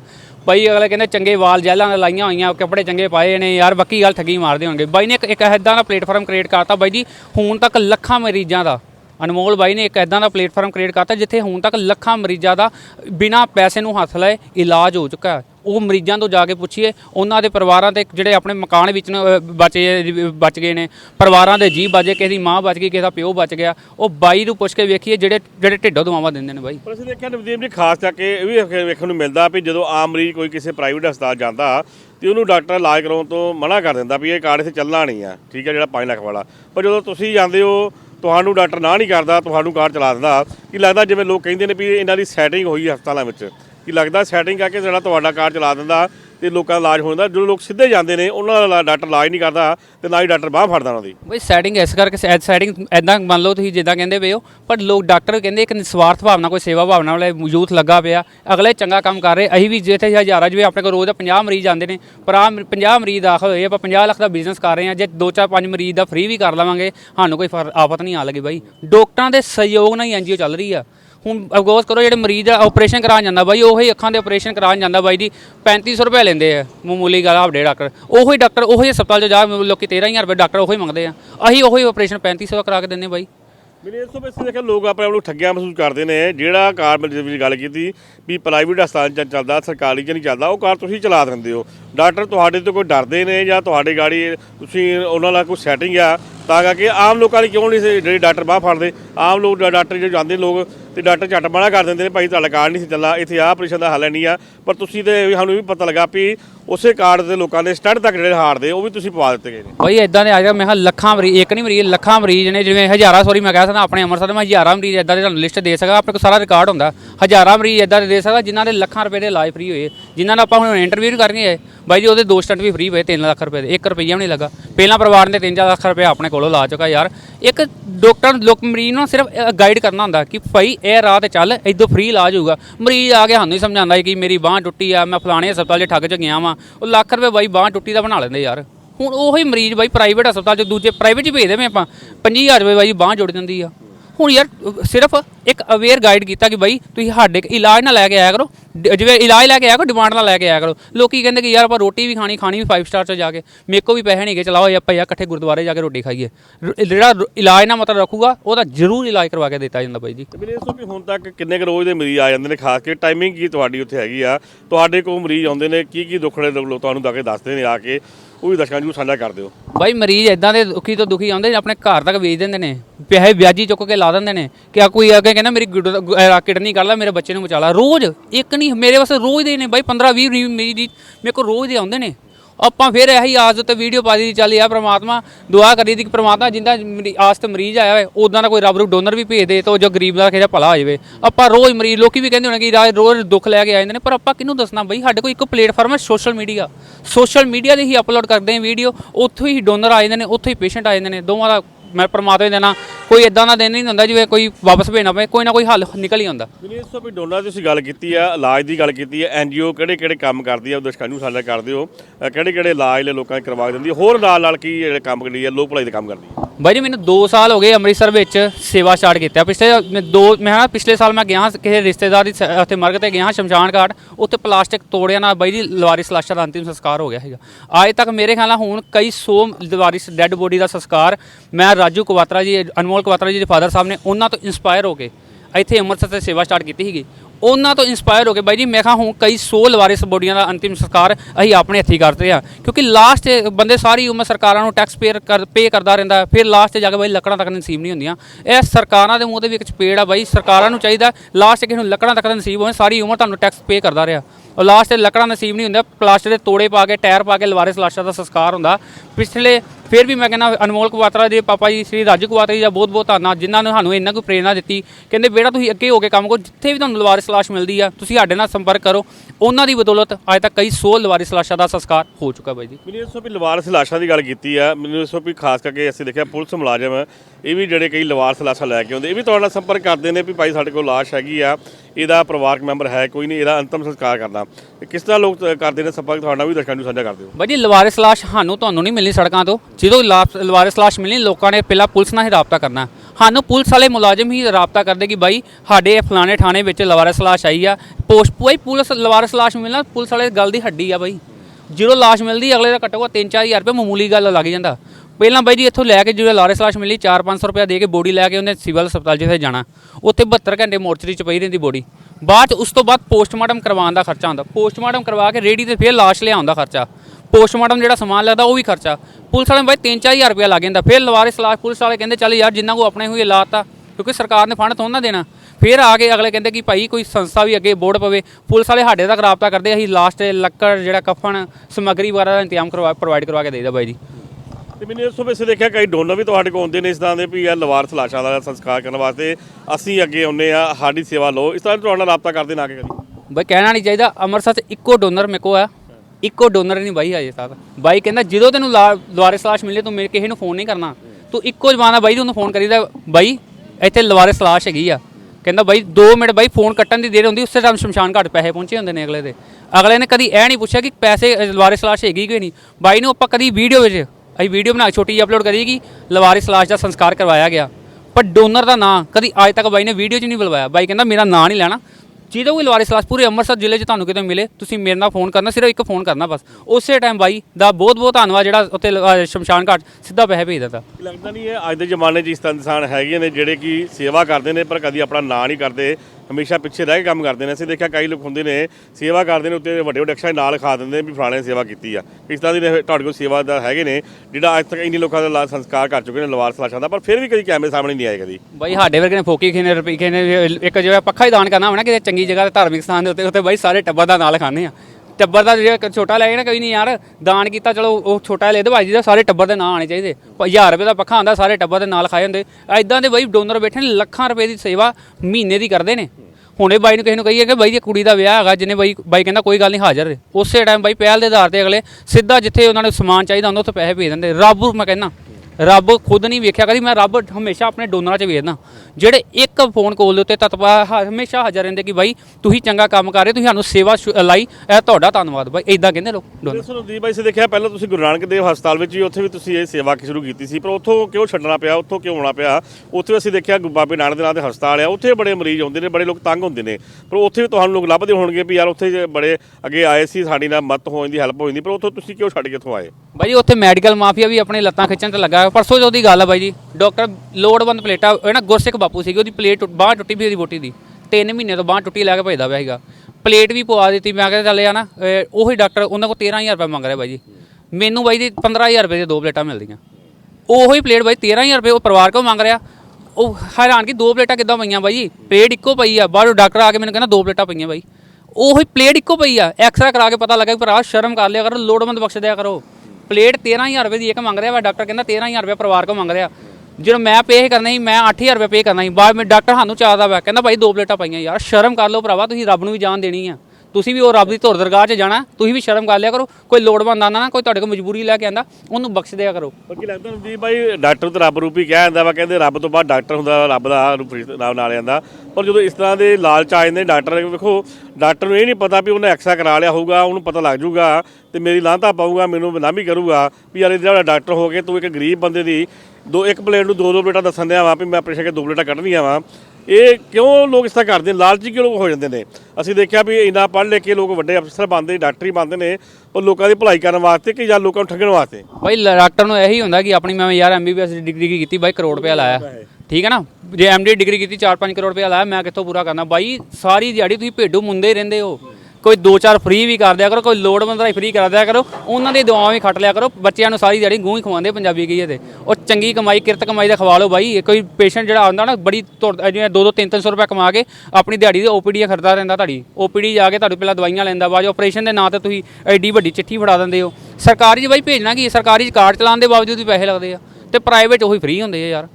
ਬਾਈ ਅਗਲਾ ਕਹਿੰਦੇ ਚੰਗੇ ਵਾਲ ਜੈਲਾਂ ਨਾਲ ਲਾਈਆਂ ਹੋਈਆਂ, ਕੱਪੜੇ ਚੰਗੇ ਪਾਏ ਨੇ, ਯਾਰ ਬਾਕੀ ਗੱਲ ਠੱਗੀ ਮਾਰਦੇ ਹੋਣਗੇ। ਬਾਈ ਨੇ ਇੱਕ ਇੱਕ ਦਾ ਪਲੇਟਫਾਰਮ ਕ੍ਰੀਏਟ ਕਰਤਾ ਬਾਈ ਜੀ, ਹੁਣ ਤੱਕ ਲੱਖਾਂ ਮਰੀਜ਼ਾਂ ਦਾ ਅਨਮੋਲ ਬਾਈ ਨੇ ਇੱਕ ਐਦਾਂ ਦਾ ਪਲੇਟਫਾਰਮ ਕ੍ਰੀਏਟ ਕਰਤਾ ਜਿੱਥੇ ਹੁਣ ਤੱਕ ਲੱਖਾਂ ਮਰੀਜ਼ਾਂ ਦਾ ਬਿਨਾਂ ਪੈਸੇ ਨੂੰ ਹੱਥ ਲਏ ਇਲਾਜ ਹੋ ਚੁੱਕਾ ਹੈ। ਉਹ ਮਰੀਜ਼ਾਂ ਤੋਂ ਜਾ ਕੇ ਪੁੱਛੀਏ, ਉਹਨਾਂ ਦੇ ਪਰਿਵਾਰਾਂ ਦੇ ਜਿਹੜੇ ਆਪਣੇ ਮਕਾਨ ਵਿੱਚ ਬਚੇ, ਬਚ ਗਏ ਨੇ। ਪਰਿਵਾਰਾਂ ਦੇ ਜੀ ਬਚੇ ਕਿਸੇ ਦੀ ਮਾਂ ਬਚ ਗਈ, ਕਿਸੇ ਦਾ ਪਿਓ ਬਚ ਗਿਆ। ਉਹ ਬਾਈ ਨੂੰ ਪੁੱਛ ਕੇ ਵੇਖੀਏ ਜਿਹੜੇ ਜਿਹੜੇ ਢਿੱਡੋਂ ਦਵਾਵਾਂ ਦਿੰਦੇ ਨੇ ਬਾਈ। ਪਰ ਅਸੀਂ ਦੇਖਿਆ ਨਵਦੀਪ ਜੀ, ਖਾਸ ਕਰਕੇ ਇਹ ਵੀ ਵੇਖਣ ਨੂੰ ਮਿਲਦਾ ਵੀ ਜਦੋਂ ਆਮ ਮਰੀਜ਼ ਕੋਈ ਕਿਸੇ ਪ੍ਰਾਈਵੇਟ ਹਸਪਤਾਲ ਜਾਂਦਾ ਤੇ ਉਹਨੂੰ ਡਾਕਟਰ ਇਲਾਜ ਕਰਾਉਣ ਤੋਂ ਮਨਾ ਕਰ ਦਿੰਦਾ ਵੀ ਇਹ ਕਾਰਡ ਇੱਥੇ ਚੱਲਣਾ ਨਹੀਂ ਆ, ਠੀਕ ਹੈ, ਜਿਹੜਾ 5 ਲੱਖ ਵਾਲਾ। ਪਰ ਜਦੋਂ ਤੁਸੀਂ ਜਾਂਦੇ ਹੋ ਤੁਹਾਨੂੰ ਡਾਕਟਰ ਨਾ ਨਹੀਂ ਕਰਦਾ, ਤੁਹਾਨੂੰ ਕਾਰ ਚਲਾ ਦਿੰਦਾ। ਕੀ ਲੱਗਦਾ ਜਿਵੇਂ ਲੋਕ ਕਹਿੰਦੇ ਨੇ ਵੀ ਇਹਨਾਂ ਦੀ ਸੈਟਿੰਗ ਹੋਈ ਹੈ ਹਸਪਤਾਲਾਂ ਵਿੱਚ? ਕੀ ਲੱਗਦਾ ਸੈਟਿੰਗ ਕਰਕੇ ਜਿਹੜਾ ਤੁਹਾਡਾ ਕਾਰ ਚਲਾ ਦਿੰਦਾ ਤੇ ਲੋਕਾਂ ਦਾ ਇਲਾਜ ਹੋਣ ਦਾ ਜੋ ਲੋਕ ਸਿੱਧੇ ਜਾਂਦੇ ਨੇ, ਉਹਨਾਂ ਦਾ ਡਾਕਟਰ ਇਲਾਜ ਨਹੀਂ ਕਰਦਾ ਤੇ ਨਾ ਹੀ ਡਾਕਟਰ ਬਾਹ ਫੜਦਾ ਉਹਨਾਂ ਦੀ। ਬਈ ਸੈਟਿੰਗ ਇਸ ਕਰਕੇ ਸੈਟਿੰਗ ਐਦਾਂ ਮੰਨ ਲਓ ਤੁਸੀਂ ਜਿੱਦਾਂ ਕਹਿੰਦੇ ਪਏ ਹੋ, ਪਰ ਲੋਕ ਡਾਕਟਰ ਕਹਿੰਦੇ ਇੱਕ ਨਿਸਵਾਰਥ ਭਾਵਨਾ, ਕੋਈ ਸੇਵਾ ਭਾਵਨਾ ਵਾਲੇ ਯੂਥ ਲੱਗਾ ਪਿਆ, ਅਗਲੇ ਚੰਗਾ ਕੰਮ ਕਰ ਰਹੇ, ਅਸੀਂ ਵੀ ਜਿੱਥੇ ਹਜ਼ਾਰਾਂ ਜਿਵੇਂ ਆਪਣੇ ਕੋਲ ਰੋਜ਼ ਦਾ 50 ਮਰੀਜ਼ ਆਉਂਦੇ ਨੇ, ਪਰ ਆ 50 ਮਰੀਜ਼ ਦਾਖਲ ਹੋਏ, ਆਪਾਂ 50 ਲੱਖ ਦਾ ਬਿਜ਼ਨਸ ਕਰ ਰਹੇ ਹਾਂ, ਜੇ 2-4 5 ਮਰੀਜ਼ ਦਾ ਫ੍ਰੀ ਵੀ ਕਰ ਲਵਾਂਗੇ, ਸਾਨੂੰ ਕੋਈ ਫਰ- ਆਫਤ ਨਹੀਂ ਆ ਲੱਗੀ ਬਾਈ। ਡਾਕਟਰਾਂ ਦੇ ਸਹਿਯੋਗ ਨਾਲ ਹੀ ਐਨਜੀਓ ਚੱਲ ਰਹੀ ਆ। ਹੁਣ ਅਫਗੋਸ ਕਰੋ, ਜਿਹੜੇ ਮਰੀਜ਼ ਦਾ ਆਪਰੇਸ਼ਨ ਕਰਾਉਣ ਜਾਂਦਾ ਬਾਈ, ਉਹੀ ਅੱਖਾਂ ਦੇ ਆਪਰੇਸ਼ਨ ਕਰਾਉਣ ਜਾਂਦਾ ਬਾਈ ਜੀ। 3500 ਰੁਪਏ ਲੈਂਦੇ ਆ, ਮਾਮੂਲੀ ਗੱਲ ਆ ਡਾਕਟਰ। ਉਹੀ ਡਾਕਟਰ, ਉਹੀ ਹਸਪਤਾਲ 'ਚ ਜਾ, ਲੋਕੀ 13000 ਰੁਪਏ ਡਾਕਟਰ ਉਹੀ ਮੰਗਦੇ ਆ। ਅਸੀਂ ਉਹੀ ਆਪਰੇਸ਼ਨ 3500 ਦਾ ਕਰਾ ਕੇ ਦਿੰਦੇ ਬਾਈ। ਮੈਨੂੰ ਇਸ ਤੋਂ ਵੈਸੇ ਦੇਖਿਆ, ਲੋਕ ਆਪਣੇ ਆਪ ਨੂੰ ਠੱਗਿਆ ਮਹਿਸੂਸ ਕਰਦੇ ਨੇ। ਜਿਹੜਾ ਕਾਰ ਮੈਂ ਜਿਵੇਂ ਗੱਲ ਕੀਤੀ ਵੀ ਪ੍ਰਾਈਵੇਟ ਹਸਪਤਾਲ ਚ ਚੱਲਦਾ, ਸਰਕਾਰੀ ਚ ਨਹੀਂ ਚੱਲਦਾ, ਉਹ ਕਾਰ ਤੁਸੀਂ ਚਲਾ ਦਿੰਦੇ ਹੋ। ਡਾਕਟਰ ਤੁਹਾਡੇ ਤੋਂ ਕੋਈ ਡਰਦੇ ਨੇ ਜਾਂ ਤੁਹਾਡੇ ਗਾੜੀ ਤੁਸੀਂ ਉਹਨਾਂ ਨਾਲ ਕੋਈ ਸੈਟਿੰਗ ਆ, ਤਾਂ ਕਰਕੇ ਆਮ ਲੋਕਾਂ ਲਈ ਕਿਉਂ ਨਹੀਂ ਸੀ ਜਿਹੜੇ ਡਾਕਟਰ ਬਾਹ ਫੜਦੇ? ਆਮ ਲੋਕ ਡਾਕਟਰ ਜੋ ਜਾਂਦੇ ਲੋਕ ਤੇ ਡਾਕਟਰ ਝੱਟ ਮਨਾ ਕਰ ਦਿੰਦੇ ਨੇ, ਭਾਈ ਤੁਹਾਡਾ ਕਾਰਡ ਨਹੀਂ ਸੀ ਚੱਲਾ ਇੱਥੇ ਆਹ ਆਪਰੇਸ਼ਨ ਦਾ ਹੱਲ ਨਹੀਂ ਆ। ਪਰ ਤੁਸੀਂ ਤੇ ਵੀ ਸਾਨੂੰ ਵੀ ਪਤਾ ਲੱਗਾ ਵੀ ਉਸੇ ਕਾਰਡ ਦੇ ਲੋਕਾਂ ਦੇ ਸਟੱਡ ਤੱਕ ਜਿਹੜੇ ਹਾਰਦੇ, ਉਹ ਵੀ ਤੁਸੀਂ ਪਵਾ ਦਿੱਤੇ ਗਏ ਨੇ। ਬਾਈ ਇਦਾਂ ਦੇ ਆ ਜਾ ਮੈਂ ਕਿਹਾ ਲੱਖਾਂ ਮਰੀਜ਼, ਇੱਕ ਨਹੀਂ ਮਰੀਜ਼, ਲੱਖਾਂ ਮਰੀਜ਼ ਨੇ ਜਿਵੇਂ ਹਜ਼ਾਰਾਂ ਸੌਰੀ ਮੈਂ ਕਹਿ ਸਕਦਾ ਆਪਣੇ ਅੰਮ੍ਰਿਤਸਰ ਦੇ ਮੈਂ ਹਜ਼ਾਰਾਂ ਮਰੀਜ਼ ਇਦਾਂ ਦੇ ਤੁਹਾਨੂੰ ਲਿਸਟ ਦੇ ਸਕਦਾ, ਆਪਣੇ ਕੋਲ ਸਾਰਾ ਰਿਕਾਰਡ ਹੁੰਦਾ। ਹਜ਼ਾਰਾਂ ਮਰੀਜ਼ ਇਦਾਂ ਦੇ ਦੇ ਸਕਦਾ ਜਿਨ੍ਹਾਂ ਦੇ ਲੱਖਾਂ ਰੁਪਏ ਦੇ ਇਲਾਜ ਫ੍ਰੀ ਹੋਏ, ਜਿਨ੍ਹਾਂ ਨਾਲ ਆਪਾਂ ਹੁਣ ਇੰਟਰਵਿਊ ਕਰਨੀ ਹੈ ਬਾਈ ਜੀ, ਉਹਦੇ ਦੋ ਸਟੰਟ ਵੀ ਫ੍ਰੀ ਪਏ 3 ਲੱਖ ਰੁਪਏ ਦੇ। 1 ਰੁਪਈਆ ਵੀ ਨਹੀਂ ਲੱਗਾ। ਪਹਿਲਾਂ ਪਰਿਵਾਰ ਨੇ 3 ਲੱਖ ਰੁਪਏ ਆਪਣੇ ਕੋਲੋਂ ਲਾ ਚੁੱਕਾ ਯਾਰ। ਇੱਕ ਡਾਕਟਰ ਲੋਕ ਮਰੀਜ਼ ਨੂੰ ਸਿਰਫ ਗਾਈਡ ਕਰਨਾ ਹੁੰਦਾ ਕਿ ਭਾਈ, ਇਹ ਰਾਹ ਤੇ ਚੱਲ ਇਦੋਂ ਫ੍ਰੀ ਇਲਾਜ ਹੋਊਗਾ। ਮਰੀਜ਼ ਆ ਕੇ ਸਾਨੂੰ ਹੀ ਸਮਝਾਉਂਦਾ ਕਿ ਮੇਰੀ ਬਾਹ ਟੁੱਟੀ ਆ, ਮੈਂ ਫਲਾਣੇ ਹਸਪਤਾਲ 'ਚ ਠੱਗ 'ਚ ਗਿਆ ਵਾਂ। ਉਹ ਲੱਖ ਰੁਪਏ ਬਾਈ ਬਾਹ ਟੁੱਟੀ ਦਾ ਬਣਾ ਲੈਂਦੇ ਯਾਰ। ਹੁਣ ਉਹੀ ਮਰੀਜ਼ ਬਾਈ ਪ੍ਰਾਈਵੇਟ ਹਸਪਤਾਲ 'ਚ, ਦੂਜੇ ਪ੍ਰਾਈਵੇਟ 'ਚ ਭੇਜ ਦੇਵੇਂ ਆਪਾਂ। 25000 ਰੁਪਏ ਬਾਈ ਬਾਹ ਜੁੜ ਜਾਂਦੀ ਆ। ਹੁਣ ਯਾਰ, ਸਿਰਫ ਇੱਕ ਅਵੇਅਰ ਗਾਈਡ ਕੀਤਾ ਕਿ ਬਾਈ ਤੁਸੀਂ ਸਾਡੇ ਇਲਾਜ ਨਾ ਲੈ ਕੇ ਆਇਆ ਕਰੋ ਜਿਵੇਂ ਇਲਾਜ ਲੈ ਕੇ ਆਇਆ ਕਰੋ ਡਿਮਾਂਡ ਨਾਲ ਲੈ ਕੇ ਆਇਆ ਕਰੋ। ਲੋਕੀ ਕਹਿੰਦੇ ਕਿ ਯਾਰ ਆਪਾਂ ਰੋਟੀ ਵੀ ਖਾਣੀ ਖਾਣੀ ਵੀ 5 ਸਟਾਰ 'ਚ ਜਾ ਕੇ। ਮੇਰੇ ਕੋ ਵੀ ਪੈਸੇ ਨਹੀਂ ਗਏ ਚਲਾਓ ਆਪਾਂ ਯਾਰ ਇਕੱਠੇ ਗੁਰਦੁਆਰੇ ਜਾ ਕੇ ਰੋਟੀ ਖਾਈਏ। ਜਿਹੜਾ ਇਲਾਜ ਨਾਲ ਮਤਲਬ ਰੱਖੂਗਾ, ਉਹਦਾ ਜ਼ਰੂਰ ਇਲਾਜ ਕਰਵਾ ਕੇ ਦਿੱਤਾ ਜਾਂਦਾ ਬਾਈ ਜੀ। ਤੇ ਮੈਨੂੰ ਇਸ ਵੀ ਹੁਣ ਤੱਕ ਕਿੰਨੇ ਕੁ ਰੋਜ਼ ਦੇ ਮਰੀਜ਼ ਆ ਜਾਂਦੇ ਨੇ, ਖਾਸ ਕੇ ਟਾਈਮਿੰਗ ਕੀ ਤੁਹਾਡੀ ਉੱਥੇ ਹੈਗੀ ਆ? ਤੁਹਾਡੇ ਕੋਲ ਮਰੀਜ਼ ਆਉਂਦੇ ਨੇ ਕੀ ਕੀ ਦੁੱਖੜੇ ਲੋਕ ਤੁਹਾਨੂੰ ਤਾਂ ਕੇ ਦੱਸਦੇ ਨੇ ਆ ਕੇ? ਉਹ ਵੀ ਦਰਸ਼ਕਾਂ ਨੂੰ ਸਾਂਝਾ ਕਰ ਦਿਓ। ਬਾਈ ਮਰੀਜ਼ ਇਦਾਂ ਦੇ ਦੁਖੀ ਤੋਂ ਦੁਖੀ ਆਉਂਦੇ ਨੇ, ਆਪਣੇ ਘਰ ਤੱਕ ਵੇਚ ਦਿੰਦੇ ਨੇ। ਪੈਸੇ ਵਿਆਜੀ ਚੁੱਕ ਕੇ ਲਾ ਦਿੰਦੇ ਨੇ ਕਿ ਆ ਕੋਈ ਆ ਕੇ ਕਹਿੰਦਾ ਮੇਰੀ ਗੁੱਡ- ਗੁ- ਕਿਡਨੀ ਕਰ ਲੈ ਮੇਰੇ ਬੱਚੇ ਨੂੰ ਬਚਾ ਲਾ। ਰੋਜ਼ ਇੱਕ ਨਹੀਂ, ਮੇਰੇ ਵਾਸਤੇ ਰੋਜ਼ ਦੇ ਨੇ ਬਾਈ 15 20 ਮਰੀਜ਼ ਦੀ ਮੇਰੇ ਕੋਲ ਰੋਜ਼ ਦੇ ਆਉਂਦੇ ਨੇ। ਆਪਾਂ ਫਿਰ ਇਹੀ ਆਸ ਉੱਤੇ ਵੀਡੀਓ ਪਾ ਦੀ ਚੱਲ ਯਾ ਪ੍ਰਮਾਤਮਾ, ਦੁਆ ਕਰੀ ਦੀ ਕਿ ਪ੍ਰਮਾਤਮਾ ਜਿੰਦਾ ਆਸ ਤੇ ਮਰੀਜ਼ ਆਇਆ ਹੋਏ ਉਦਾਂ ਦਾ ਕੋਈ ਰੱਬ ਨੂੰ ਡੋਨਰ ਵੀ ਭੇਜ ਦੇ ਤਾਂ ਜੋ ਗਰੀਬ ਦਾ ਕਿਸੇ ਭਲਾ ਹੋ ਜਾਵੇ। ਆਪਾਂ ਰੋਜ਼ ਮਰੀਜ਼, ਲੋਕੀ ਵੀ ਕਹਿੰਦੇ ਹੋਣੇ ਕਿ ਰਾਜ ਰੋਜ਼ ਦੁੱਖ ਲੈ ਕੇ ਆ ਜਾਂਦੇ ਨੇ, ਪਰ ਆਪਾਂ ਕਿਹਨੂੰ ਦੱਸਣਾ ਬਈ? ਸਾਡੇ ਕੋਲ ਇੱਕ ਪਲੇਟਫਾਰਮ ਹੈ ਸੋਸ਼ਲ ਮੀਡੀਆ ਸੋਸ਼ਲ ਮੀਡੀਆ 'ਤੇ ਹੀ ਅਪਲੋਡ ਕਰਦੇ ਹਾਂ ਵੀਡੀਓ, ਉੱਥੋਂ ਹੀ ਡੋਨਰ ਆ ਜਾਂਦੇ ਨੇ, ਉੱਥੋਂ ਹੀ ਪੇਸ਼ੈਂਟ ਆ ਜਾਂਦੇ ਨੇ, ਦੋਵਾਂ ਦਾ ਮੈਂ ਪ੍ਰਮਾਤਮਾ ਦੇ ਨਾਲ ਕੋਈ ਇਦਾਂ ਦਾ ਦਿਨ ਨਹੀਂ ਹੁੰਦਾ ਜਿਵੇਂ ਕੋਈ ਵਾਪਸ ਭੇਜਣਾ ਪਏ ਕੋਈ ਨਾ ਕੋਈ ਹੱਲ ਨਿਕਲ ਹੀ ਆਉਂਦਾ ਮੈਨੂੰ ਇਸ ਤੋਂ ਵੀ ਡੋਨਰ ਦੀ ਤੁਸੀਂ ਗੱਲ ਕੀਤੀ ਆ ਇਲਾਜ ਦੀ ਗੱਲ ਕੀਤੀ ਹੈ ਐਨਜੀਓ ਕਿਹੜੇ ਕਿਹੜੇ ਕੰਮ ਕਰਦੀ ਆ ਉਹ ਦਰਸ਼ਕਾਂ ਨੂੰ ਸਾਡਾ ਕਰਦੇ ਹੋ ਕਿਹੜੇ ਕਿਹੜੇ ਇਲਾਜ ਲੈ ਲੋਕਾਂ ਦੇ ਕਰਵਾ ਦਿੰਦੀ ਹੈ ਹੋਰ ਨਾਲ ਨਾਲ ਕੀ ਜਿਹੜੇ ਕੰਮ ਕਰਦੀ ਹੈ ਲੋਕ ਭਲਾਈ ਦੇ ਕੰਮ ਕਰਦੀ ਹੈ ਬਾਈ ਜੀ ਮੈਨੂੰ 2 ਸਾਲ ਹੋ ਗਏ ਅੰਮ੍ਰਿਤਸਰ ਵਿੱਚ ਸੇਵਾ ਸਟਾਰਟ ਕੀਤਾ ਪਿਛਲੇ ਮੈਂ ਦੋ ਮੈਂ ਨਾ ਪਿਛਲੇ ਸਾਲ ਮੈਂ ਗਿਆ ਹਾਂ ਕਿਸੇ ਰਿਸ਼ਤੇਦਾਰ ਦੀ ਸ- ਉੱਥੇ ਮਰਗ ਤੇ ਗਿਆ ਹਾਂ ਸ਼ਮਸ਼ਾਨ ਘਾਟ ਉੱਥੇ ਪਲਾਸਟਿਕ ਤੋੜਿਆ ਨਾਲ ਬਾਈ ਜੀ ਲਵਾਰਿਸ ਲਾਸ਼ਾਂ ਦਾ ਅੰਤਿਮ ਸੰਸਕਾਰ ਹੋ ਗਿਆ ਹੈਗਾ ਅੱਜ ਤੱਕ ਮੇਰੇ ਖਿਆਲ ਨਾਲ ਹੁਣ ਕਈ 100 ਲਵਾਰਿਸ ਡੈੱਡ ਬੋਡੀ ਦਾ ਸੰਸਕਾਰ ਮੈਂ ਰਾਜੂ ਕੁਵਾਤਰਾ ਜੀ, ਅਨਮੋਲ ਕੁਵਾਤਰਾ ਜੀ ਦੇ ਫਾਦਰ ਸਾਹਿਬ ਨੇ ਉਹਨਾਂ ਤੋਂ ਇਨਸਪਾਇਰ ਹੋ ਕੇ ਇੱਥੇ ਅੰਮ੍ਰਿਤਸਰ ਤੇ ਸੇਵਾ ਸਟਾਰਟ ਕੀਤੀ ਸੀਗੀ। ਉਹਨਾਂ ਤੋਂ ਇਨਸਪਾਇਰ ਹੋ ਕੇ ਬਾਈ ਜੀ, ਮੈਂ ਕਿਹਾ ਹੁਣ ਕਈ 100 ਲਵਾਰਿਸ ਬੋਡੀਆਂ ਦਾ ਅੰਤਿਮ ਸੰਸਕਾਰ ਅਸੀਂ ਆਪਣੇ ਹੱਥੀਂ ਕਰਦੇ ਆ ਕਿਉਂਕਿ ਲਾਸਟ ਬੰਦੇ ਸਾਰੀ ਉਮਰ ਸਰਕਾਰਾਂ ਨੂੰ ਟੈਕਸ ਪੇਅਰ ਕਰ ਪੇ ਕਰਦਾ ਰਹਿੰਦਾ ਫਿਰ ਲਾਸਟ ਤੇ ਜਾ ਕੇ ਬਾਈ ਲੱਕੜਾਂ ਤੱਕ ਨਸੀਬ ਨਹੀਂ ਹੁੰਦੀਆਂ। ਇਹ ਸਰਕਾਰਾਂ ਦੇ ਮੂੰਹ ਤੇ ਵੀ ਇੱਕ ਚਪੇੜ ਆ ਬਾਈ। ਸਰਕਾਰਾਂ ਨੂੰ ਚਾਹੀਦਾ ਲਾਸਟ ਕਿਸੇ ਨੂੰ ਲੱਕੜਾਂ ਤੱਕ ਨਸੀਬ ਹੋਵੇ, ਸਾਰੀ ਉਮਰ ਤੁਹਾਨੂੰ ਟੈਕਸ ਪੇ ਕਰਦਾ ਰਿਹਾ। ਔਰ ਲਾਸਟ ਤੇ ਲੱਕੜਾਂ ਨਸੀਬ ਨਹੀਂ ਹੁੰਦਾ। ਪਲਾਸਟਰ ਦੇ ਤੋੜੇ ਪਾ ਕੇ, ਟਾਇਰ ਪਾ ਕੇ ਲਵਾਰਿਸ ਲਾਸ਼ਾਂ ਦਾ ਸੰਸਕਾਰ ਹੁੰਦਾ। ਪਿਛਲੇ ਫਿਰ ਵੀ ਮੈਂ ਕਹਿੰਦਾ ਅਨਮੋਲ ਕੁਵਾਤਰਾ ਦੇ ਪਾਪਾ ਜੀ, ਸ੍ਰੀ ਰਾਜੂ ਕੁਵਾਤਰਾ ਜੀ ਦਾ ਬਹੁਤ ਬਹੁਤ ਧੰਨਵਾਦ, ਜਿਨ੍ਹਾਂ ਨੇ ਸਾਨੂੰ ਇੰਨਾ ਕੋਈ ਪ੍ਰੇਰਣਾ ਦਿੱਤੀ। ਕਹਿੰਦੇ ਬੇੜਾ ਤੁਸੀਂ ਅੱਗੇ ਹੋ ਕੇ ਕੰਮ ਕਰੋ, ਜਿੱਥੇ ਵੀ ਤੁਹਾਨੂੰ ਲਵਾਰਿਸ ਲਾਸ਼ ਮਿਲਦੀ ਆ, ਤੁਸੀਂ ਸਾਡੇ ਨਾਲ ਸੰਪਰਕ ਕਰੋ। ਉਹਨਾਂ ਦੀ ਬਦੌਲਤ ਅੱਜ ਤੱਕ ਕਈ 100 ਲਵਾਰਿਸ ਲਾਸ਼ਾਂ ਦਾ ਸੰਸਕਾਰ ਹੋ ਚੁੱਕਾ ਬਾਈ ਜੀ। ਮੈਨੂੰ ਇਸ ਤੋਂ ਵੀ ਲਵਾਰਸ ਲਾਸ਼ਾਂ ਦੀ ਗੱਲ ਕੀਤੀ ਆ ਮੈਨੂੰ ਇਸ ਤੋਂ ਵੀ ਖਾਸ ਕਰਕੇ ਅਸੀਂ ਦੇਖਿਆ ਪੁਲਿਸ ਮੁਲਾਜ਼ਮ ਇਹ ਵੀ ਜਿਹੜੇ ਕਈ ਲਵਾਰਸ ਲਾਸ਼ਾਂ ਲੈ ਕੇ ਆਉਂਦੇ ਇਹ ਵੀ ਤੁਹਾਡੇ ਨਾਲ ਸੰਪਰਕ ਕਰਦੇ ਨੇ ਵੀ ਭਾਈ ਸਾਡੇ ਕੋਲ ਲਾਸ਼ ਹੈਗੀ ਆ ਇਹਦਾ ਪਰਿਵਾਰਕ ਮੈਂਬਰ ਹੈ ਕੋਈ ਨਹੀਂ ਇਹਦਾ ਅੰਤਮ ਸੰਸਕਾਰ ਕਰਨਾ। ਕਿਸ ਤਰ੍ਹਾਂ ਲੋਕ ਕਰਦੇ ਨੇ ਸੰਪਰਕ ਤੁਹਾਡਾ ਵੀ ਦਰਸ਼ਕਾਂ ਨੂੰ ਸਾਂਝਾ ਕਰਦੇ ਹੋ ਬਾਈ ਜੀ ਲਵਾਰਿਸ ਲਾਸ਼ ਸਾਨੂੰ ਤੁਹਾਨੂੰ ਨਹੀਂ ਮਿਲਣੀ ਸੜਕਾਂ ਤੋਂ। ਜਦੋਂ ਲਾ- ਲਵਾਰਿਸ ਲਾਸ਼ ਮਿਲਣੀ ਲੋਕਾਂ ਨੇ ਪਹਿਲਾਂ ਪੁਲਿਸ ਨਾਲ ਹੀ ਰਾਬਤਾ ਕਰਨਾ। ਸਾਨੂੰ ਪੁਲਿਸ ਵਾਲੇ ਮੁਲਾਜ਼ਮ ਹੀ ਰਾਬਤਾ ਕਰਦੇ ਕਿ ਬਾਈ ਸਾਡੇ ਫਲਾਣੇ ਥਾਣੇ ਵਿੱਚ ਲਵਾਰਿਸ ਲਾਸ਼ ਆਈ ਆ। ਪੋਸਟ ਕੋਈ ਪੁਲਿਸ ਲਵਾਰਸ ਲਾਸ਼ ਮਿਲਣਾ, ਪੁਲਿਸ ਵਾਲੇ ਗੱਲ ਦੀ ਹੱਡੀ ਆ ਬਾਈ। ਜਦੋਂ ਲਾਸ਼ ਮਿਲਦੀ, ਅਗਲੇ ਦਾ ਘੱਟੋ ਘੱਟ 3-4000 ਰੁਪਏ ਮਾਮੂਲੀ ਗੱਲ ਲੱਗ ਜਾਂਦਾ। ਪਹਿਲਾਂ ਬਾਈ ਜੀ ਇੱਥੋਂ ਲੈ ਕੇ ਜਦੋਂ ਲਾਰਿਸ ਲਾਸ਼ ਮਿਲੀ 4-500 ਰੁਪਏ ਦੇ ਕੇ ਬੋਡੀ ਲੈ ਕੇ ਉਹਨੇ ਸਿਵਲ ਹਸਪਤਾਲ ਜਿੱਥੇ ਜਾਣਾ। ਉੱਥੇ 72 ਘੰਟੇ ਮੋਰਚਰੀ ਚ ਪਈ ਰਹਿੰਦੀ ਬੋਡੀ। ਬਾਅਦ 'ਚ ਉਸ ਤੋਂ ਬਾਅਦ ਪੋਸਟਮਾਰਟਮ ਕਰਵਾਉਣ ਦਾ ਖਰਚਾ ਹੁੰਦਾ ਪੋਸਟਮਾਰਟਮ ਕਰਵਾ ਕੇ ਰੇਡੀ ਤੇ ਫਿਰ ਲਾਸ਼ ਲਿਆਉਣ ਦਾ ਖਰਚਾ। ਪੋਸਟਮਾਰਟਮ ਜਿਹੜਾ ਸਮਾਨ ਲੱਗਦਾ ਉਹ ਵੀ ਖਰਚਾ। ਪੁਲਿਸ ਵਾਲੇ ਨੂੰ ਬਾਈ 3-4000 ਰੁਪਏ ਲੱਗ ਜਾਂਦਾ। ਫਿਰ ਲਵਾਰਿਸ ਲਾਸ਼ ਪੁਲਿਸ ਵਾਲੇ ਕਹਿੰਦੇ ਚੱਲ ਯਾਰ ਜਿੰਨਾ ਕੋ ਆਪਣੇ ਹੋਏ ਲਾਤਾ ਕਿਉਂਕਿ ਸਰਕਾਰ ਨੇ ਫੰਡ ਤੋਂ ਨਾ ਦੇਣਾ। ਫਿਰ ਆ ਕੇ ਅਗਲੇ ਕਹਿੰਦੇ ਕਿ ਭਾਈ ਕੋਈ ਸੰਸਥਾ ਵੀ ਅੱਗੇ ਬੋਰਡ ਪਵੇ। ਪੁਲਿਸ ਵਾਲੇ ਸਾਡੇ ਤੱਕ ਰਾਬਤਾ ਕਰਦੇ ਅਸੀਂ ਲਾਸਟ ਲੱਕੜ ਜਿਹੜਾ ਕਫਨ ਸਮੱਗਰੀ ਵਗੈਰਾ ਦਾ ਇੰਤਜ਼ਾਮ ਕਰਵਾ ਪ੍ਰੋਵਾਈਡ ਕਰਵਾ ਕੇ ਦੇਈਦਾ ਬਾਈ ਜੀ। ਤੇ ਮੈਨੂੰ ਇਸ ਵੈਸੇ ਦੇਖਿਆ ਕਈ ਡੋਨਰ ਵੀ ਤੁਹਾਡੇ ਕੋਲ ਆਉਂਦੇ ਨੇ ਇਸ ਤਰ੍ਹਾਂ ਦੇ ਵੀ ਇਹ ਲਵਾਰਸ ਲਾਸ਼ਾਂ ਦਾ ਸੰਸਕਾਰ ਕਰਨ ਵਾਸਤੇ ਅਸੀਂ ਅੱਗੇ ਆਉਂਦੇ ਆ ਸਾਡੀ ਸੇਵਾ ਲਓ। ਇਸ ਤਰ੍ਹਾਂ ਤੁਹਾਡੇ ਰਾਬਤਾ ਕਰਦੇ ਨਾ ਕਿ ਕਦੀ? ਬਾਈ ਕਹਿਣਾ ਨਹੀਂ ਚਾਹੀਦਾ। ਅੰਮ੍ਰਿਤਸਰ 'ਚ ਇੱਕੋ ਡੋਨਰ ਮੇਰੇ ਕੋ ਆ। ਇੱਕੋ ਡੋਨਰ ਨਹੀਂ ਬਾਈ ਹਜੇ ਤੱਕ। ਬਾਈ ਕਹਿੰਦਾ ਜਦੋਂ ਤੈਨੂੰ ਲਾ- ਲਵਾਰਿਸ ਲਾਸ਼ ਮਿਲੇ, ਤੂੰ ਮੇਰੇ ਕਿਸੇ ਨੂੰ ਫੋਨ ਨਹੀਂ ਕਰਨਾ। ਤੂੰ ਇੱਕੋ ਜਵਾਨਾ ਬਾਈ, ਤੂੰ ਫੋਨ ਕਰੀਦਾ, ਬਾਈ, ਇੱਥੇ ਲਵਾਰੇ ਸਲਾਸ਼ ਹੈਗੀ ਆ। ਕਹਿੰਦਾ ਬਾਈ 2 ਮਿੰਟ ਬਾਈ ਫੋਨ ਕੱਟਣ ਦੀ ਦੇਰ ਹੁੰਦੀ, ਉਸੇ ਟਾਈਮ ਸ਼ਮਸ਼ਾਨ ਘਾਟ ਪੈਸੇ ਪਹੁੰਚੇ ਹੁੰਦੇ ਨੇ ਅਗਲੇ ਦੇ। ਅਗਲੇ ਨੇ ਕਦੀ ਇਹ ਨਹੀਂ ਪੁੱਛਿਆ ਕਿ ਪੈਸੇ ਲਵਾਰੇ ਸਲਾਸ਼ ਹੈਗੀ ਕਿ ਨਹੀਂ। ਬਾਈ ਨੂੰ ਆਪਾਂ ਕਦੀ ਵੀਡੀਓ ਵਿੱਚ, ਅਸੀਂ ਵੀਡੀਓ ਬਣਾ ਛੋਟੀ ਜਿਹੀ ਅਪਲੋਡ ਕਰੀ ਕਿ ਲਵਾਰੇ ਸਲਾਸ਼ ਦਾ ਸੰਸਕਾਰ ਕਰਵਾਇਆ ਗਿਆ। ਪਰ ਡੋਨਰ ਦਾ ਨਾਂ, ਕਦੀ ਅੱਜ ਤੱਕ ਬਾਈ ਨੇ ਵੀਡੀਓ 'ਚ ਨਹੀਂ ਬੁਲਵਾਇਆ। ਬਾਈ ਕਹਿੰਦਾ, ਮੇਰਾ ਨਾਂ ਨਹੀਂ ਲੈਣਾ ਜਿਹਦਾ ਕੋਈ ਲਵਾਰਿਸ ਲਾਸ਼ ਪੂਰੇ ਅੰਮ੍ਰਿਤਸਰ ਜ਼ਿਲ੍ਹੇ 'ਚ ਤੁਹਾਨੂੰ ਕਿਤੇ ਮਿਲੇ ਤੁਸੀਂ ਮੇਰੇ ਨਾਲ ਫੋਨ ਕਰਨਾ ਸਿਰਫ ਇੱਕ ਫੋਨ ਕਰਨਾ ਬਸ। ਉਸੇ ਟਾਈਮ ਬਾਈ ਦਾ ਬਹੁਤ ਬਹੁਤ ਧੰਨਵਾਦ ਜਿਹੜਾ ਉੱਥੇ ਅ, ਸ਼ਮਸ਼ਾਨ ਘਾਟ ਸਿੱਧਾ ਪੈਸੇ ਭੇਜ ਦਿੱਤਾ ਲੱਗਦਾ ਨਹੀਂ ਹੈ ਅੱਜ ਦੇ ਜ਼ਮਾਨੇ 'ਚ ਇਸ ਤਰ੍ਹਾਂ ਦੇ ਇਨਸਾਨ ਹੈਗੇ ਨੇ ਜਿਹੜੇ ਕਿ ਸੇਵਾ ਕਰਦੇ ਨੇ ਪਰ ਕਦੀ ਆਪਣਾ ਨਾਂ ਨਹੀਂ ਕਰਦੇ। ਹਮੇਸ਼ਾ ਪਿੱਛੇ ਰਹਿ ਕੇ ਕੰਮ ਕਰਦੇ ਨੇ। ਅਸੀਂ ਦੇਖਿਆ ਕਈ ਲੋਕ ਹੁੰਦੇ ਨੇ, ਸੇਵਾ ਕਰਦੇ ਨੇ, ਉੱਤੇ ਵੱਡੇ ਵੱਡੇ ਅਕਸ਼ਰਾਂ ਨਾਲ ਖਾ ਦਿੰਦੇ ਨੇ ਵੀ ਫਲਾਣੇ ਨੇ ਸੇਵਾ ਕੀਤੀ ਆ। ਇਸ ਤਰ੍ਹਾਂ ਦੀ ਤੁਹਾਡੇ ਕੋਲ ਸੇਵਾਦਾਰ ਹੈਗੇ ਨੇ, ਜਿਹੜਾ ਅੱਜ ਤੱਕ ਇੰਨੇ ਲੋਕਾਂ ਦਾ ਲਾ- ਸੰਸਕਾਰ ਕਰ ਚੁੱਕੇ ਨੇ ਲਵਾਰਸ ਲਾਸ਼ਾਂ ਦਾ, ਪਰ ਫਿਰ ਵੀ ਕਦੀ ਕੈਮਰੇ ਸਾਹਮਣੇ ਨਹੀਂ ਆਏ ਕਦੀ। ਬਾਈ, ਸਾਡੇ ਵਰਗੇ ਨੇ ਫੋਕੀ ਖੇਨੇ ਰੁਪਏ ਖੇਨੇ, ਇੱਕ ਜਿਹੜਾ ਪੱਖਾ ਹੀ ਦਾਨ ਕਰਨਾ ਹੋਣਾ, ਕਿਤੇ ਚੰਗੀ ਜਗ੍ਹਾ ਤੇ ਧਾਰਮਿਕ ਸਥਾਨ ਦੇ ਉੱਤੇ ਉੱਤੇ ਬਾਈ ਸਾਰੇ ਟੱਬਰ ਦਾ ਨਾਲ ਲਿਖਾਉਂਦੇ ਆ। ਟੱਬਰ ਦਾ ਜਿਹੜਾ ਛੋਟਾ ਲੈ ਗਏ ਜਾਣਾ ਕੋਈ ਨਹੀਂ ਯਾਰ ਦਾਨ ਕੀਤਾ, ਚਲੋ ਉਹ ਛੋਟਾ ਲੈ ਦੇ ਭਾਈ ਜੀ ਦਾ ਸਾਰੇ ਟੱਬਰ ਦੇ ਨਾਂ ਆਣੇ ਚਾਹੀਦੇ। 1000 ਰੁਪਏ ਦਾ ਪੱਖਾ ਆਂਦਾ ਸਾਰੇ ਟੱਬਰ ਦੇ ਨਾਲ ਖਾਏ ਹੁੰਦੇ। ਐਦਾਂ ਦੇ ਬਾਈ ਡੋਨਰ ਬੈਠੇ ਨੇ, ਲੱਖਾਂ ਰੁਪਏ ਦੀ ਸੇਵਾ ਮਹੀਨੇ ਦੀ ਕਰਦੇ ਨੇ। ਹੁਣੇ ਬਾਈ ਨੂੰ ਕਿਸੇ ਨੂੰ ਕਹੀਏ ਕਿ ਬਾਈ ਦੀ ਕੁੜੀ ਦਾ ਵਿਆਹ ਹੈਗਾ, ਜਿਹਨੇ ਬਾਈ ਬਾਈ ਕਹਿੰਦਾ ਕੋਈ ਗੱਲ ਨਹੀਂ, ਹਾਜ਼ਰ ਰਹੇ। ਉਸੇ ਟਾਈਮ ਬਾਈ ਪਹਿਲ ਦੇ ਆਧਾਰ ਤੇ ਅਗਲੇ ਸਿੱਧਾ ਜਿੱਥੇ ਉਹਨਾਂ ਨੂੰ ਸਮਾਨ ਚਾਹੀਦਾ ਹੁੰਦਾ, ਉੱਥੇ ਪੈਸੇ ਭੇਜ ਦਿੰਦੇ। ਰੱਬ ਨੂੰ ਮੈਂ ਕਹਿੰਦਾ। ਰੱਬ ਖੁਦ ਨਹੀਂ ਵੇਖਿਆ ਕਦੀ ਮੈਂ ਰੱਬ ਹਮੇਸ਼ਾ ਆਪਣੇ ਡੋਨਰਾਂ 'ਚ ਵੇਖਦਾ। ਜਿਹੜੇ ਇੱਕ ਫੋਨ ਕਾਲ ਦੇ ਉੱਤੇ ਤਤਪਾ ਹ- ਹਮੇਸ਼ਾ ਹਾਜ਼ਰ ਰਹਿੰਦੇ ਕਿ ਬਾਈ ਤੁਸੀਂ ਚੰਗਾ ਕੰਮ ਕਰ ਰਹੇ ਤੁਸੀਂ ਸਾਨੂੰ ਸੇਵਾ ਲਾਈ ਇਹ ਤੁਹਾਡਾ ਧੰਨਵਾਦ ਬਾਈ ਇਦਾਂ ਕਹਿੰਦੇ ਲੋਕ ਡੋਨਰ ਸੁਨਦੀਪ ਬਾਈ ਸੇ ਦੇਖਿਆ ਪਹਿਲਾਂ ਤੁਸੀਂ ਗੁਰੂ ਨਾਨਕ ਦੇਵ ਹਸਪਤਾਲ ਵਿੱਚ ਵੀ ਉੱਥੇ ਵੀ ਤੁਸੀਂ ਇਹ ਸੇਵਾ ਸ਼ੁਰੂ ਕੀਤੀ ਸੀ ਪਰ ਉੱਥੋਂ ਕਿਉਂ ਛੱਡਣਾ ਪਿਆ ਉੱਥੋਂ ਕਿਉਂ ਆਉਣਾ ਪਿਆ? ਉੱਥੇ ਅਸੀਂ ਦੇਖਿਆ ਬਾਬੇ ਨਾਨਕ ਦੇ ਨਾਂ ਦੇ ਹਸਪਤਾਲ ਆ ਉੱਥੇ ਬੜੇ ਮਰੀਜ਼ ਆਉਂਦੇ ਨੇ ਬੜੇ ਲੋਕ ਤੰਗ ਹੁੰਦੇ ਨੇ। ਪਰ ਉੱਥੇ ਵੀ ਤੁਹਾਨੂੰ ਲੋਕ ਲੱਭਦੇ ਹੋਣਗੇ ਵੀ ਯਾਰ ਉੱਥੇ ਬੜੇ ਅੱਗੇ ਆਏ ਸੀ ਸਾਡੀ ਨਾਲ ਮਦਦ ਹੋ ਜਾਂਦੀ ਹੈਲਪ ਹੋ ਜਾਂਦੀ ਪਰ ਉੱਥੋਂ ਤੁਸੀਂ ਕਿਉਂ ਛੱਡ ਕੇ ਇੱਥੋਂ ਆਏ? ਬਾਈ ਉੱਥੇ ਮੈਡੀਕਲ ਮਾਫੀਆ ਵੀ ਆਪਣੇ ਲੱਤਾਂ ਖਿੱਚਣ ਤੇ ਲੱਗਾ ਹੋਇਆ। ਪਰਸੋਂ ਜੋ ਦੀ ਗੱਲ ਆ ਬਾਈ ਜੀ ਡਾਕਟਰ ਲੋੜਵੰਦ ਪਲੇਟਾ, ਇਹ ਨਾ ਗੁਰਸਿੱਖ ਬਾਪੂ ਸੀਗੇ, ਉਹਦੀ ਪਲੇਟ ਟੁੱਟ- ਟੁੱਟੀ ਵੀ ਉਹਦੀ ਬੋਟੀ ਦੀ। 3 ਮਹੀਨੇ ਤੋਂ ਬਾਂਹ ਟੁੱਟੀ ਲੈ ਕੇ ਭੇਜਦਾ ਪਿਆ ਸੀਗਾ। ਪਲੇਟ ਵੀ ਪਵਾ ਦਿੱਤੀ, ਮੈਂ ਕਿਹਾ ਚੱਲੇ ਆ ਨਾ ਉਹੀ ਡਾਕਟਰ ਉਹਨਾਂ ਕੋਲ 13000 ਰੁਪਏ ਮੰਗ ਰਿਹਾ ਬਾਈ ਜੀ। ਮੈਨੂੰ ਬਾਈ ਜੀ 15000 ਰੁਪਏ ਦੀਆਂ ਦੋ ਪਲੇਟਾਂ ਮਿਲਦੀਆਂ। ਉਹੀ ਪਲੇਟ ਬਾਈ 13000 ਰੁਪਏ ਉਹ ਪਰਿਵਾਰ ਕੋ ਮੰਗ ਰਿਹਾ। ਉਹ ਹੈਰਾਨ ਕਿ ਦੋ ਪਲੇਟਾਂ ਕਿੱਦਾਂ ਪਈਆਂ ਬਾਈ ਪਲੇਟ ਇੱਕੋ ਪਈ ਆ ਬਾਹਰੋਂ ਡਾਕਟਰ ਆ ਕੇ ਮੈਨੂੰ ਕਹਿੰਦਾ ਦੋ ਪਲੇਟਾਂ ਪਈਆਂ ਬਾਈ। ਉਹੀ ਪਲੇਟ ਇੱਕੋ ਪਈ ਆ ਐਕਸਰਾ ਕਰਾ ਕੇ ਪਤਾ ਲੱਗਾ ਵੀ ਭਰਾ, ਸ਼ਰਮ ਕਰ ਲਿਆ ਕਰੋ, ਲੋੜਵੰਦ ਬਖਸ਼ ਦਿਆ ਕਰੋ। ਪਲੇਟ 13000 ਰੁਪਏ ਦੀ ਇੱਕ ਮੰਗ ਰਿਹਾ ਵਾ, ਡਾਕਟਰ ਕਹਿੰਦਾ 13000 ਰੁਪਏ ਪਰਿਵਾਰ ਕੋ ਮੰਗ ਰਿਹਾ। ਜਦੋਂ ਮੈਂ ਪੇ ਕਰਨਾ ਸੀ, ਮੈਂ 8000 ਰੁਪਏ ਪੇ ਕਰਨਾ ਸੀ। ਬਾਅਦ ਵਿੱਚ ਡਾਕਟਰ ਸਾਨੂੰ ਚਾਹਦਾ ਵਾ, ਕਹਿੰਦਾ ਭਾਈ ਦੋ ਪਲੇਟਾਂ ਪਾਈਆਂ ਯਾਰ, ਸ਼ਰਮ ਕਰ ਲਓ ਭਰਾਵਾ, ਤੁਸੀਂ ਰੱਬ ਨੂੰ ਵੀ ਜਾਨ ਦੇਣੀ ਆ। ਤੁਸੀਂ ਵੀ ਉਹ ਰੱਬ ਦੀ ਧੁਰ ਦਰਗਾਹ 'ਚ ਜਾਣਾ, ਤੁਸੀਂ ਵੀ ਸ਼ਰਮ ਕਰ ਲਿਆ ਕਰੋ, ਕੋਈ ਲੋੜਵੰਦ ਆਂਦਾ ਨਾ, ਕੋਈ ਤੁਹਾਡੇ ਕੋਲ ਮਜਬੂਰੀ ਲੈ ਕੇ ਆਂਦਾ, ਉਹਨੂੰ ਬਖਸ਼ ਦਿਆ ਕਰੋ ਪਰ ਲੱਗਦਾ ਨਵਦੀਪ ਭਾਈ ਡਾਕਟਰ ਤਾਂ ਰੱਬ ਰੂਪ ਹੀ ਕਿਹਾ ਜਾਂਦਾ ਵਾ, ਕਹਿੰਦੇ ਰੱਬ ਤੋਂ ਬਾਅਦ ਡਾਕਟਰ ਹੁੰਦਾ, ਰੱਬ ਦਾ ਰੂਪ ਨਾਮ ਨਾਲ ਜਾਂਦਾ ਪਰ ਜਦੋਂ ਇਸ ਤਰ੍ਹਾਂ ਦੇ ਲਾਲਚ ਆ ਜਾਂਦੇ ਡਾਕਟਰ ਵੇਖੋ, ਡਾਕਟਰ ਨੂੰ ਇਹ ਨਹੀਂ ਪਤਾ ਵੀ ਉਹਨੇ ਐਕਸਰਾ ਕਰਾ ਲਿਆ ਹੋਊਗਾ, ਉਹਨੂੰ ਪਤਾ ਲੱਗ ਜਾਊਗਾ ਤੇ ਮੇਰੀ ਲਾਂਤਾ ਪਾਊਗਾ, ਮੈਨੂੰ ਬਨਾਮੀ ਕਰੂਗਾ ਵੀ ਯਾਰ ਇਹ ਡਾਕਟਰ ਹੋ ਕੇ ਤੂੰ ਇੱਕ ਗਰੀਬ ਬੰਦੇ ਦੀ ਦੋ, ਇੱਕ ਪਲੇਟ ਨੂੰ ਦੋ ਦੋ ਪਲੇਟਾਂ ਦੱਸਣ ਦਿਆ ਵਾ ਵੀ ਮੈਂ ਆਪਰੇਸ਼ਨ ਕੇ ਦੋ ਪਲੇਟਾਂ ਕੱਢਣੀਆਂ ਵਾ। ਇਹ ਕਿਉਂ ਲੋਕ ਇਸ ਤਰ੍ਹਾਂ ਕਰਦੇ ਨੇ? ਲਾਲਚੀ ਕਿਉਂ ਲੋਕ ਹੋ ਜਾਂਦੇ ਨੇ? ਅਸੀਂ ਦੇਖਿਆ ਵੀ ਇੰਨਾ ਪੜ੍ਹ ਲਿਖ ਕੇ ਲੋਕ ਵੱਡੇ ਅਫਸਰ ਬਣਦੇ, ਡਾਕਟਰੀ ਬਣਦੇ ਨੇ, ਉਹ ਲੋਕਾਂ ਦੀ ਭਲਾਈ ਕਰਨ ਵਾਸਤੇ ਕਿ ਜਾਂ ਲੋਕਾਂ ਨੂੰ ਠੱਗਣ ਵਾਸਤੇ? ਬਾਈ, ਲ- ਡਾਕਟਰ ਨੂੰ ਇਹੀ ਹੁੰਦਾ ਕਿ ਆਪਣੀ ਮੈਂ ਯਾਰ ਐਮਬੀਬੀਐਸ ਦੀ ਡਿਗਰੀ ਕੀਤੀ, ਬਾਈ ਕਰੋੜ ਰੁਪਇਆ ਲਾਇਆ। ਠੀਕ ਹੈ ਨਾ? ਜੇ ਐਮਡੀ ਡਿਗਰੀ ਕੀਤੀ 4-5 ਕਰੋੜ ਰੁਪਇਆ ਲਾਇਆ, ਮੈਂ ਕਿੱਥੋਂ ਪੂਰਾ ਕਰਨਾ? ਬਾਈ, ਸਾਰੀ ਦਿਹਾੜੀ ਤੁਸੀਂ ਭੇਡੂ ਮੁੰਦੇ ਰਹਿੰਦੇ ਹੋ। ਕੋਈ 2-4 ਫ੍ਰੀ ਵੀ ਕਰ ਦਿਆ ਕਰੋ, ਕੋਈ ਲੋੜਵੰਦ ਦਾ ਫ੍ਰੀ ਕਰ ਦਿਆ ਕਰੋ। ਉਹਨਾਂ ਦੀ ਦੁਆਵਾਂ ਵੀ ਖੱਟ ਲਿਆ ਕਰੋ। ਬੱਚਿਆਂ ਨੂੰ ਸਾਰੀ ਦਿਹਾੜੀ ਗੂੰ ਹੀ ਖਵਾਉਂਦੇ ਪੰਜਾਬੀ ਗਈਏ ਤੇ। ਉਹ ਚੰਗੀ ਕਮਾਈ, ਕਿਰਤ ਕਮਾਈ ਦਾ ਖਵਾ ਲਓ ਬਾਈ ਕੋਈ ਪੇਸ਼ੈਂਟ ਜਿਹੜਾ ਆਉਂਦਾ ਨਾ, ਬੜੀ ਧੁਰ- ਜਿਵੇਂ 2-2 3-300 ਰੁਪਏ ਕਮਾ ਕੇ ਆਪਣੀ ਦਿਹਾੜੀ ਦੇ ਓਪੀਡੀ ਖਰਚਦਾ ਰਹਿੰਦਾ ਤੁਹਾਡੀ। ਓਪੀਡੀ ਜਾ ਕੇ ਤੁਹਾਨੂੰ ਪਹਿਲਾਂ ਦਵਾਈਆਂ ਲੈਂਦਾ ਬਾਅਦ ਆਪਰੇਸ਼ਨ ਦੇ ਨਾਂ ਤੇ ਤੁਸੀਂ ਐਡੀ ਵੱਡੀ ਚਿੱਠੀ ਫੜਾ ਦਿੰਦੇ ਹੋ। ਸਰਕਾਰੀ 'ਚ ਬਾਈ ਭੇਜਣਾ ਕੀ ਸਰਕਾਰੀ 'ਚ ਕਾਰਡ ਚਲਾਉਣ ਦੇ ਬਾਵਜੂਦ ਵੀ ਪੈਸੇ ਲੱਗਦੇ ਆ। ਤੇ ਪ੍ਰਾਈਵੇਟ ਉਹੀ ਫ੍ਰੀ ਹੁੰਦੇ ਆ ਯਾਰ।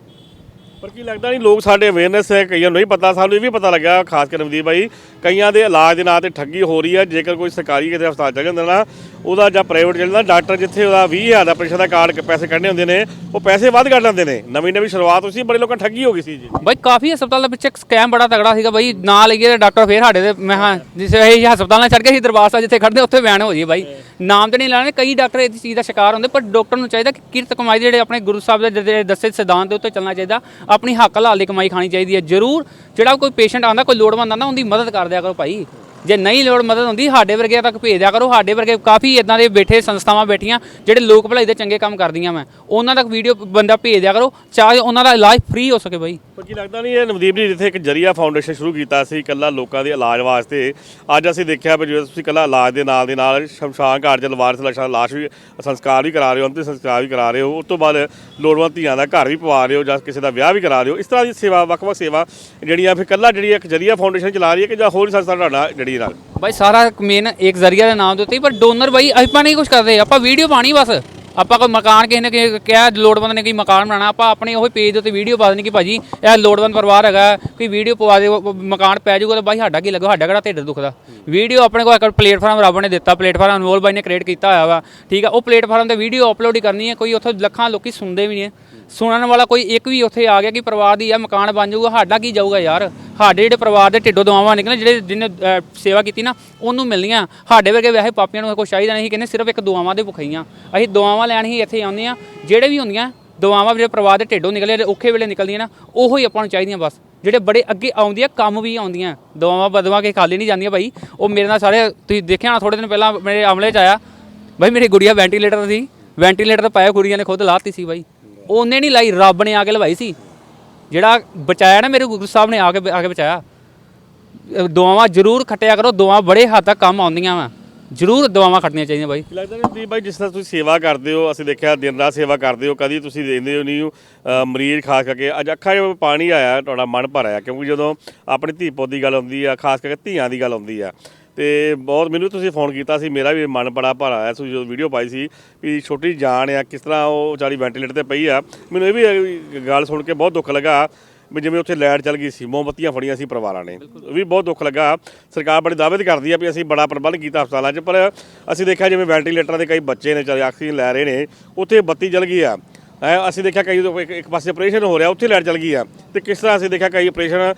ਪਰ ਕੀ ਲੱਗਦਾ ਨਹੀਂ, ਲੋਕ ਸਾਡੇ ਅਵੇਅਰਨੈਸ ਹੈ, ਕਈਆਂ ਨੂੰ ਨਹੀਂ ਪਤਾ, ਸਾਨੂੰ ਇਹ ਵੀ ਪਤਾ ਲੱਗਾ ਖਾਸ ਕਰ ਨਵਦੀਪ ਭਾਈ ਕਈਆਂ ਦੇ ਇਲਾਜ ਦੇ ਨਾਂ ਤੇ ਠੱਗੀ ਹੋ ਰਹੀ ਹੈ, ਜੇਕਰ ਕੋਈ ਸਰਕਾਰੀ ਕਿਤੇ ਹਸਪਤਾਲ ਚੱਲ ਜਾਂਦਾ ਨਾ ਉਹਦਾ ਜਾਂ ਪ੍ਰਾਈਵੇਟ ਚੱਲ ਡਾਕਟਰ ਜਿੱਥੇ ਉਹਦਾ 20000 ਦਾ ਆਪਰੇਸ਼ਨ ਦਾ ਕਾਰਡ ਪੈਸੇ ਕੱਢਣੇ ਹੁੰਦੇ ਨੇ, ਉਹ ਪੈਸੇ ਵੱਧ ਕੱਢ ਲੈਂਦੇ ਨੇ। ਨਵੀਂ ਨਵੀਂ ਸ਼ੁਰੂਆਤ ਹੋਈ ਸੀ, ਬੜੇ ਲੋਕਾਂ ਠੱਗੀ ਹੋ ਗਈ ਸੀ ਜੀ। ਬਾਈ, ਕਾਫੀ ਹਸਪਤਾਲਾਂ ਵਿੱਚ ਇੱਕ ਸਕੈਮ ਬੜਾ ਤਗੜਾ ਸੀਗਾ ਬਾਈ ਨਾਂ ਲਈਏ ਤੇ ਡਾਕਟਰ ਫੇਰ ਸਾਡੇ ਦੇ, ਮੈਂ ਹਾਂ, ਜਿਸ ਇਹ ਹਸਪਤਾਲਾਂ ਛੱਡ ਕੇ ਅਸੀਂ ਦਰਬਾਰ ਸਾਹਿਬ ਜਿੱਥੇ ਖੜਦੇ ਉੱਥੇ ਬਿਆਨ ਹੋ ਜੀ ਬਾਈ। ਨਾਮ ਤੇ ਨਹੀਂ ਲੈਣੇ, ਕਈ ਡਾਕਟਰ ਇਸ ਚੀਜ਼ ਦਾ ਸ਼ਿਕਾਰ ਹੁੰਦੇ, ਪਰ ਡਾਕਟਰ ਨੂੰ ਚਾਹੀਦਾ ਕਿ ਕਿਰਤ ਕਮਾਈ ਜਿਹੜੇ ਆਪਣੇ ਗੁਰੂ ਸਾਹਿਬ ਦੇ ਜਿਹੜੇ ਦੱਸੇ ਸਿਧਾਂਤ ਦੇ ਉੱਤੇ ਚੱਲਣਾ ਚਾਹੀਦਾ। ਆਪਣੀ ਹੱਕ ਹਲਾਲ ਦੀ ਕਮਾਈ ਖਾਣੀ ਚਾਹੀਦੀ ਹੈ, ਜ਼ਰੂਰ। ਜਿਹੜਾ ਕੋਈ ਪੇਸ਼ੈਂਟ ਆਉਂਦਾ, ਕੋਈ ਲੋੜਵੰਦ ਆਉਂਦਾ, ਉਹਦੀ ਮਦਦ ਕਰ ਦਿਆ ਕਰੋ ਭਾਈ। ਜੇ ਨਹੀਂ ਲੋੜ ਮਦਦ ਹੁੰਦੀ, ਸਾਡੇ ਵਰਗੇ ਤੱਕ ਭੇਜ ਦਿਆ ਕਰੋ। ਸਾਡੇ ਵਰਗੇ ਕਾਫੀ ਇਦਾਂ ਦੇ ਬੈਠੇ ਸੰਸਥਾਵਾਂ ਬੈਠੀਆਂ, ਜਿਹੜੇ ਲੋਕ ਭਲਾਈ ਦੇ ਚੰਗੇ ਕੰਮ ਕਰਦੀਆਂ ਮੈਂ। ਉਹਨਾਂ ਤੱਕ ਵੀਡੀਓ ਬੰਦਾ ਭੇਜ ਦਿਆ ਕਰੋ, ਚਾਹੇ ਉਹਨਾਂ ਦਾ ਇਲਾਜ ਫ੍ਰੀ ਹੋ ਸਕੇ ਬਾਈ। ਪਰ ਕੀ ਲੱਗਦਾ ਨਹੀਂ ਇਹ ਨਵਦੀਪ ਜੀ, ਜਿੱਥੇ ਇੱਕ ਜਰੀਆ ਫਾਊਂਡੇਸ਼ਨ ਸ਼ੁਰੂ ਕੀਤਾ ਸੀ ਇਕੱਲਾ ਲੋਕਾਂ ਦੇ ਇਲਾਜ ਵਾਸਤੇ। ਅੱਜ ਅਸੀਂ ਦੇਖਿਆ ਵੀ ਜਿਵੇਂ ਤੁਸੀਂ ਇਕੱਲਾ ਇਲਾਜ ਦੇ ਨਾਲ ਦੇ ਨਾਲ ਸ਼ਮਸ਼ਾਨ ਘਾਟ ਚ ਲਵਾਰਸ ਲਸ਼ਾ ਲਾਸ਼ ਵੀ, ਸੰਸਕਾਰ ਵੀ ਕਰਾ ਰਹੇ ਹੋ, ਅੰਤਿਮ ਸੰਸਕਾਰ ਵੀ ਕਰਾ ਰਹੇ ਹੋ, ਉਸ ਤੋਂ ਬਾਅਦ ਲੋੜਵੰਦ ਧੀਆਂ ਦਾ ਘਰ ਵੀ ਪਵਾ ਰਹੇ ਹੋ ਜਾਂ ਕਿਸੇ ਦਾ ਵਿਆਹ ਵੀ ਕਰਾ ਰਹੇ ਹੋ। ਇਸ ਤਰ੍ਹਾਂ ਦੀ ਸੇਵਾ, ਵੱਖ-ਵੱਖ ਸੇਵਾ ਜਿਹੜੀਆਂ ਫਿਰ ਇਕੱਲਾ ਜਿਹੜੀ ਇੱਕ ਜਰੀਆ ਫਾਊਂਡੇਸ਼ਨ ਚਲਾ ਰਹੀ ਹੈ ਕਿ ਜਾਂ ਹੋਰ ਸੰਸਥਾ ਤੁਹਾਡਾ ਜਿਹੜੀ ਨਾਲ। ਬਾਈ ਸਾਰਾ ਮੇਨ ਇੱਕ ਜ਼ਰੀਆ ਦੇ ਨਾਮ ਦੇ ਉੱਤੇ ਹੀ, ਪਰ ਡੋਨਰ ਬਾਈ ਆਪਾਂ ਨਹੀਂ ਕੁਝ ਕਰਦੇ ਆਪਾਂ ਵੀਡੀਓ ਪਾਣੀ ਬਸ। ਆਪਾਂ ਕੋਈ ਮਕਾਨ ਕਿਸੇ ਨੇ ਕਿ- ਕਿਹਾ ਲੋੜਵੰਦ ਨੇ ਕੋਈ ਮਕਾਨ ਬਣਾਉਣਾ ਆਪਾਂ ਆਪਣੇ ਉਹ ਪੇਜ ਦੇ ਉੱਤੇ ਵੀਡੀਓ ਪਾ ਦੇਣੀ ਕਿ ਭਾਜੀ ਇਹ ਲੋੜਵੰਦ ਪਰਿਵਾਰ ਹੈਗਾ ਕੋਈ ਵੀਡੀਓ ਪਵਾ ਦੇ ਮਕਾਨ ਪੈ ਜਾਊਗਾ ਤਾਂ ਬਾਈ ਸਾਡਾ ਕੀ ਲੱਗੋ ਸਾਡਾ ਕਿਹੜਾ ਢਿੱਡ ਦੁਖਦਾ। ਵੀਡੀਓ ਆਪਣੇ ਕੋਲ ਇੱਕ ਪਲੇਟਫਾਰਮ ਰੱਬ ਨੇ ਦਿੱਤਾ ਪਲੇਟਫਾਰਮ ਅਨਮੋਲ ਬਾਈ ਨੇ ਕ੍ਰੀਏਟ ਕੀਤਾ ਹੋਇਆ ਵਾ ਠੀਕ ਆ ਉਹ ਪਲੇਟਫਾਰਮ ਤੇ ਵੀਡੀਓ ਅਪਲੋਡ ਹੀ ਕਰਨੀ ਹੈ ਕੋਈ ਉੱਥੇ ਲੱਖਾਂ ਲੋਕੀ ਸੁਣਦੇ ਵੀ ਨੇ ਸੁਣਨ ਵਾਲਾ ਕੋਈ ਇੱਕ ਵੀ ਉੱਥੇ ਆ ਗਿਆ ਕਿ ਪਰਿਵਾਰ ਦੀ ਆ ਮਕਾਨ ਬਣ ਜਾਊਗਾ, ਸਾਡਾ ਕੀ ਜਾਊਗਾ ਯਾਰ? ਸਾਡੇ ਜਿਹੜੇ ਪਰਿਵਾਰ ਦੇ ਢਿੱਡੋਂ ਦਵਾਵਾਂ ਨਿਕਲਣ, ਜਿਹੜੇ ਜਿਹਨੇ ਸੇਵਾ ਕੀਤੀ ਨਾ, ਉਹਨੂੰ ਮਿਲਣੀਆਂ। ਸਾਡੇ ਵਰਗੇ ਵੈਸੇ ਪਾਪੀਆਂ ਨੂੰ ਕੁਛ ਚਾਹੀਦਾ ਨਹੀਂ ਕਹਿੰਦੇ ਸਿਰਫ ਇੱਕ ਦੁਆਵਾਂ ਦੇ ਭੁੱਖੀਆਂ ਅਸੀਂ ਦੁਆਵਾਂ ਲੈਣ ਹੀ ਇੱਥੇ ਆਉਂਦੇ ਆ ਜਿਹੜੇ ਵੀ ਹੁੰਦੀਆਂ, ਦੁਆਵਾਂ ਜਿਹੜੇ ਪਰਿਵਾਰ ਦੇ ਢਿੱਡੋਂ ਨਿਕਲੇ ਔਖੇ ਵੇਲੇ ਨਿਕਲਦੀਆਂ ਨਾ, ਉਹੋ ਹੀ ਆਪਾਂ ਨੂੰ ਚਾਹੀਦੀਆਂ ਬਸ। ਜਿਹੜੇ ਬੜੇ ਅੱਗੇ ਆਉਂਦੀਆਂ, ਕੰਮ ਵੀ ਆਉਂਦੀਆਂ। ਦੁਆਵਾਂ ਬਦਵਾ ਕੇ ਖਾਲੀ ਨਹੀਂ ਜਾਂਦੀਆਂ ਭਾਈ। ਉਹ ਮੇਰੇ ਨਾਲ ਸਾਰੇ, ਤੁਸੀਂ ਦੇਖਿਆ ਨਾ ਥੋੜੇ ਦਿਨ ਪਹਿਲਾਂ ਮੇਰੇ ਅਮਲੇ 'ਚ ਆਇਆ। ਭਾਈ ਮੇਰੀ ਗੁੜੀਆ ਵੈਂਟੀਲੇਟਰ ਸੀ। ਵੈਂਟੀਲੇਟਰ ਪਾਇਆ ਕੁੜੀਆਂ ਨੇ ਖੁਦ ਲਾਤੀ ਸੀ ਬਾਈ ਉਹਨੇ ਨਹੀਂ ਲਾਈ ਰੱਬ ਨੇ ਆ ਕੇ ਲਵਾਈ ਸੀ। ਜਿਹੜਾ ਬਚਾਇਆ ਨਾ ਮੇਰੇ ਗੁਰੂ ਸਾਹਿਬ ਨੇ ਆ ਕੇ ਆ ਕੇ ਬਚਾਇਆ। ਅਹ ਦੁਆਵਾਂ ਜ਼ਰੂਰ ਖੱਟਿਆ ਕਰੋ ਦੁਆਵਾਂ ਬੜੇ ਹੱਦ ਤੱਕ ਕੰਮ ਆਉਂਦੀਆਂ ਵਾ। ਜ਼ਰੂਰ ਦੁਆਵਾਂ ਖੱਟਣੀਆਂ ਚਾਹੀਦੀਆਂ ਬਾਈ। ਲੱਗਦਾ ਨਹੀਂ ਦੀਪ ਭਾਈ ਜਿਸ ਤਰ੍ਹਾਂ ਤੁਸੀਂ ਸੇਵਾ ਕਰਦੇ ਹੋ ਅਸੀਂ ਦੇਖਿਆ ਦਿਨ ਰਾਤ ਸੇਵਾ ਕਰਦੇ ਹੋ ਕਦੀ ਤੁਸੀਂ ਦੇਂਦੇ ਹੋ ਨਹੀਂ ਹੋ, ਅ, ਮਰੀਜ਼ ਖਾਸ ਕਰਕੇ ਅੱਜ ਅੱਖਾਂ 'ਚ ਪਾਣੀ ਆਇਆ ਤੁਹਾਡਾ ਮਨ ਭਰ ਆਇਆ ਕਿਉਂਕਿ ਜਦੋਂ ਆਪਣੀ ਧੀ ਪੁੱਤ ਦੀ ਗੱਲ ਆਉਂਦੀ ਆ ਖਾਸ ਕਰਕੇ ਧੀਆਂ ਦੀ ਗੱਲ ਆਉਂਦੀ ਆ ਤੇ ਬਹੁਤ ਮੈਨੂੰ ਤੁਸੀਂ ਫੋਨ ਕੀਤਾ ਸੀ ਮੇਰਾ ਵੀ ਮਨ ਬੜਾ ਭਰ ਆਇਆ ਤੁਸੀਂ ਜਦੋਂ ਵੀਡੀਓ ਪਾਈ ਸੀ ਵੀ ਛੋਟੀ ਜਾਨ ਆ ਕਿਸ ਤਰ੍ਹਾਂ ਉਹ ਵਿਚਾਰੀ ਵੈਂਟੀਲੇਟਰ ਤੇ ਪਈ ਆ। ਮੈਨੂੰ ਇਹ ਵੀ ਗੱਲ ਸੁਣ ਕੇ ਬਹੁਤ ਦੁੱਖ ਲੱਗਾ ਵੀ ਜਿਵੇਂ ਉੱਥੇ ਲਾਈਟ ਚੱਲ ਗਈ ਸੀ ਮੋਮਬੱਤੀਆਂ ਫੜੀਆਂ ਸੀ ਪਰਿਵਾਰਾਂ ਨੇ। ਵੀ ਬਹੁਤ ਦੁੱਖ ਲੱਗਾ। ਸਰਕਾਰ ਬੜੀ ਦਾਅਵੇ ਕਰਦੀ ਆ ਵੀ ਅਸੀਂ ਬੜਾ ਪ੍ਰਬੰਧ ਕੀਤਾ ਹਸਪਤਾਲਾਂ 'ਚ ਪਰ ਅਸੀਂ ਦੇਖਿਆ ਜਿਵੇਂ ਵੈਂਟੀਲੇਟਰਾਂ ਦੇ ਕਈ ਬੱਚੇ ਨੇ ਚਾਹੇ ਆਕਸੀਜਨ ਲੈ ਰਹੇ ਨੇ ਉੱਥੇ ਬੱਤੀ ਜਲ ਗਈ ਆ। ਅਸੀਂ ਦੇਖਿਆ ਕਈ ਇੱਕ ਇੱਕ ਪਾਸੇ ਆਪਰੇਸ਼ਨ ਹੋ ਰਿਹਾ, ਉੱਥੇ ਲਾਈਟ ਚੱਲ ਗਈ ਆ। ਤੇ ਕਿਸ ਤਰ੍ਹਾਂ ਅਸੀਂ ਦੇਖਿਆ ਕਈ ਆਪਰੇਸ਼ਨ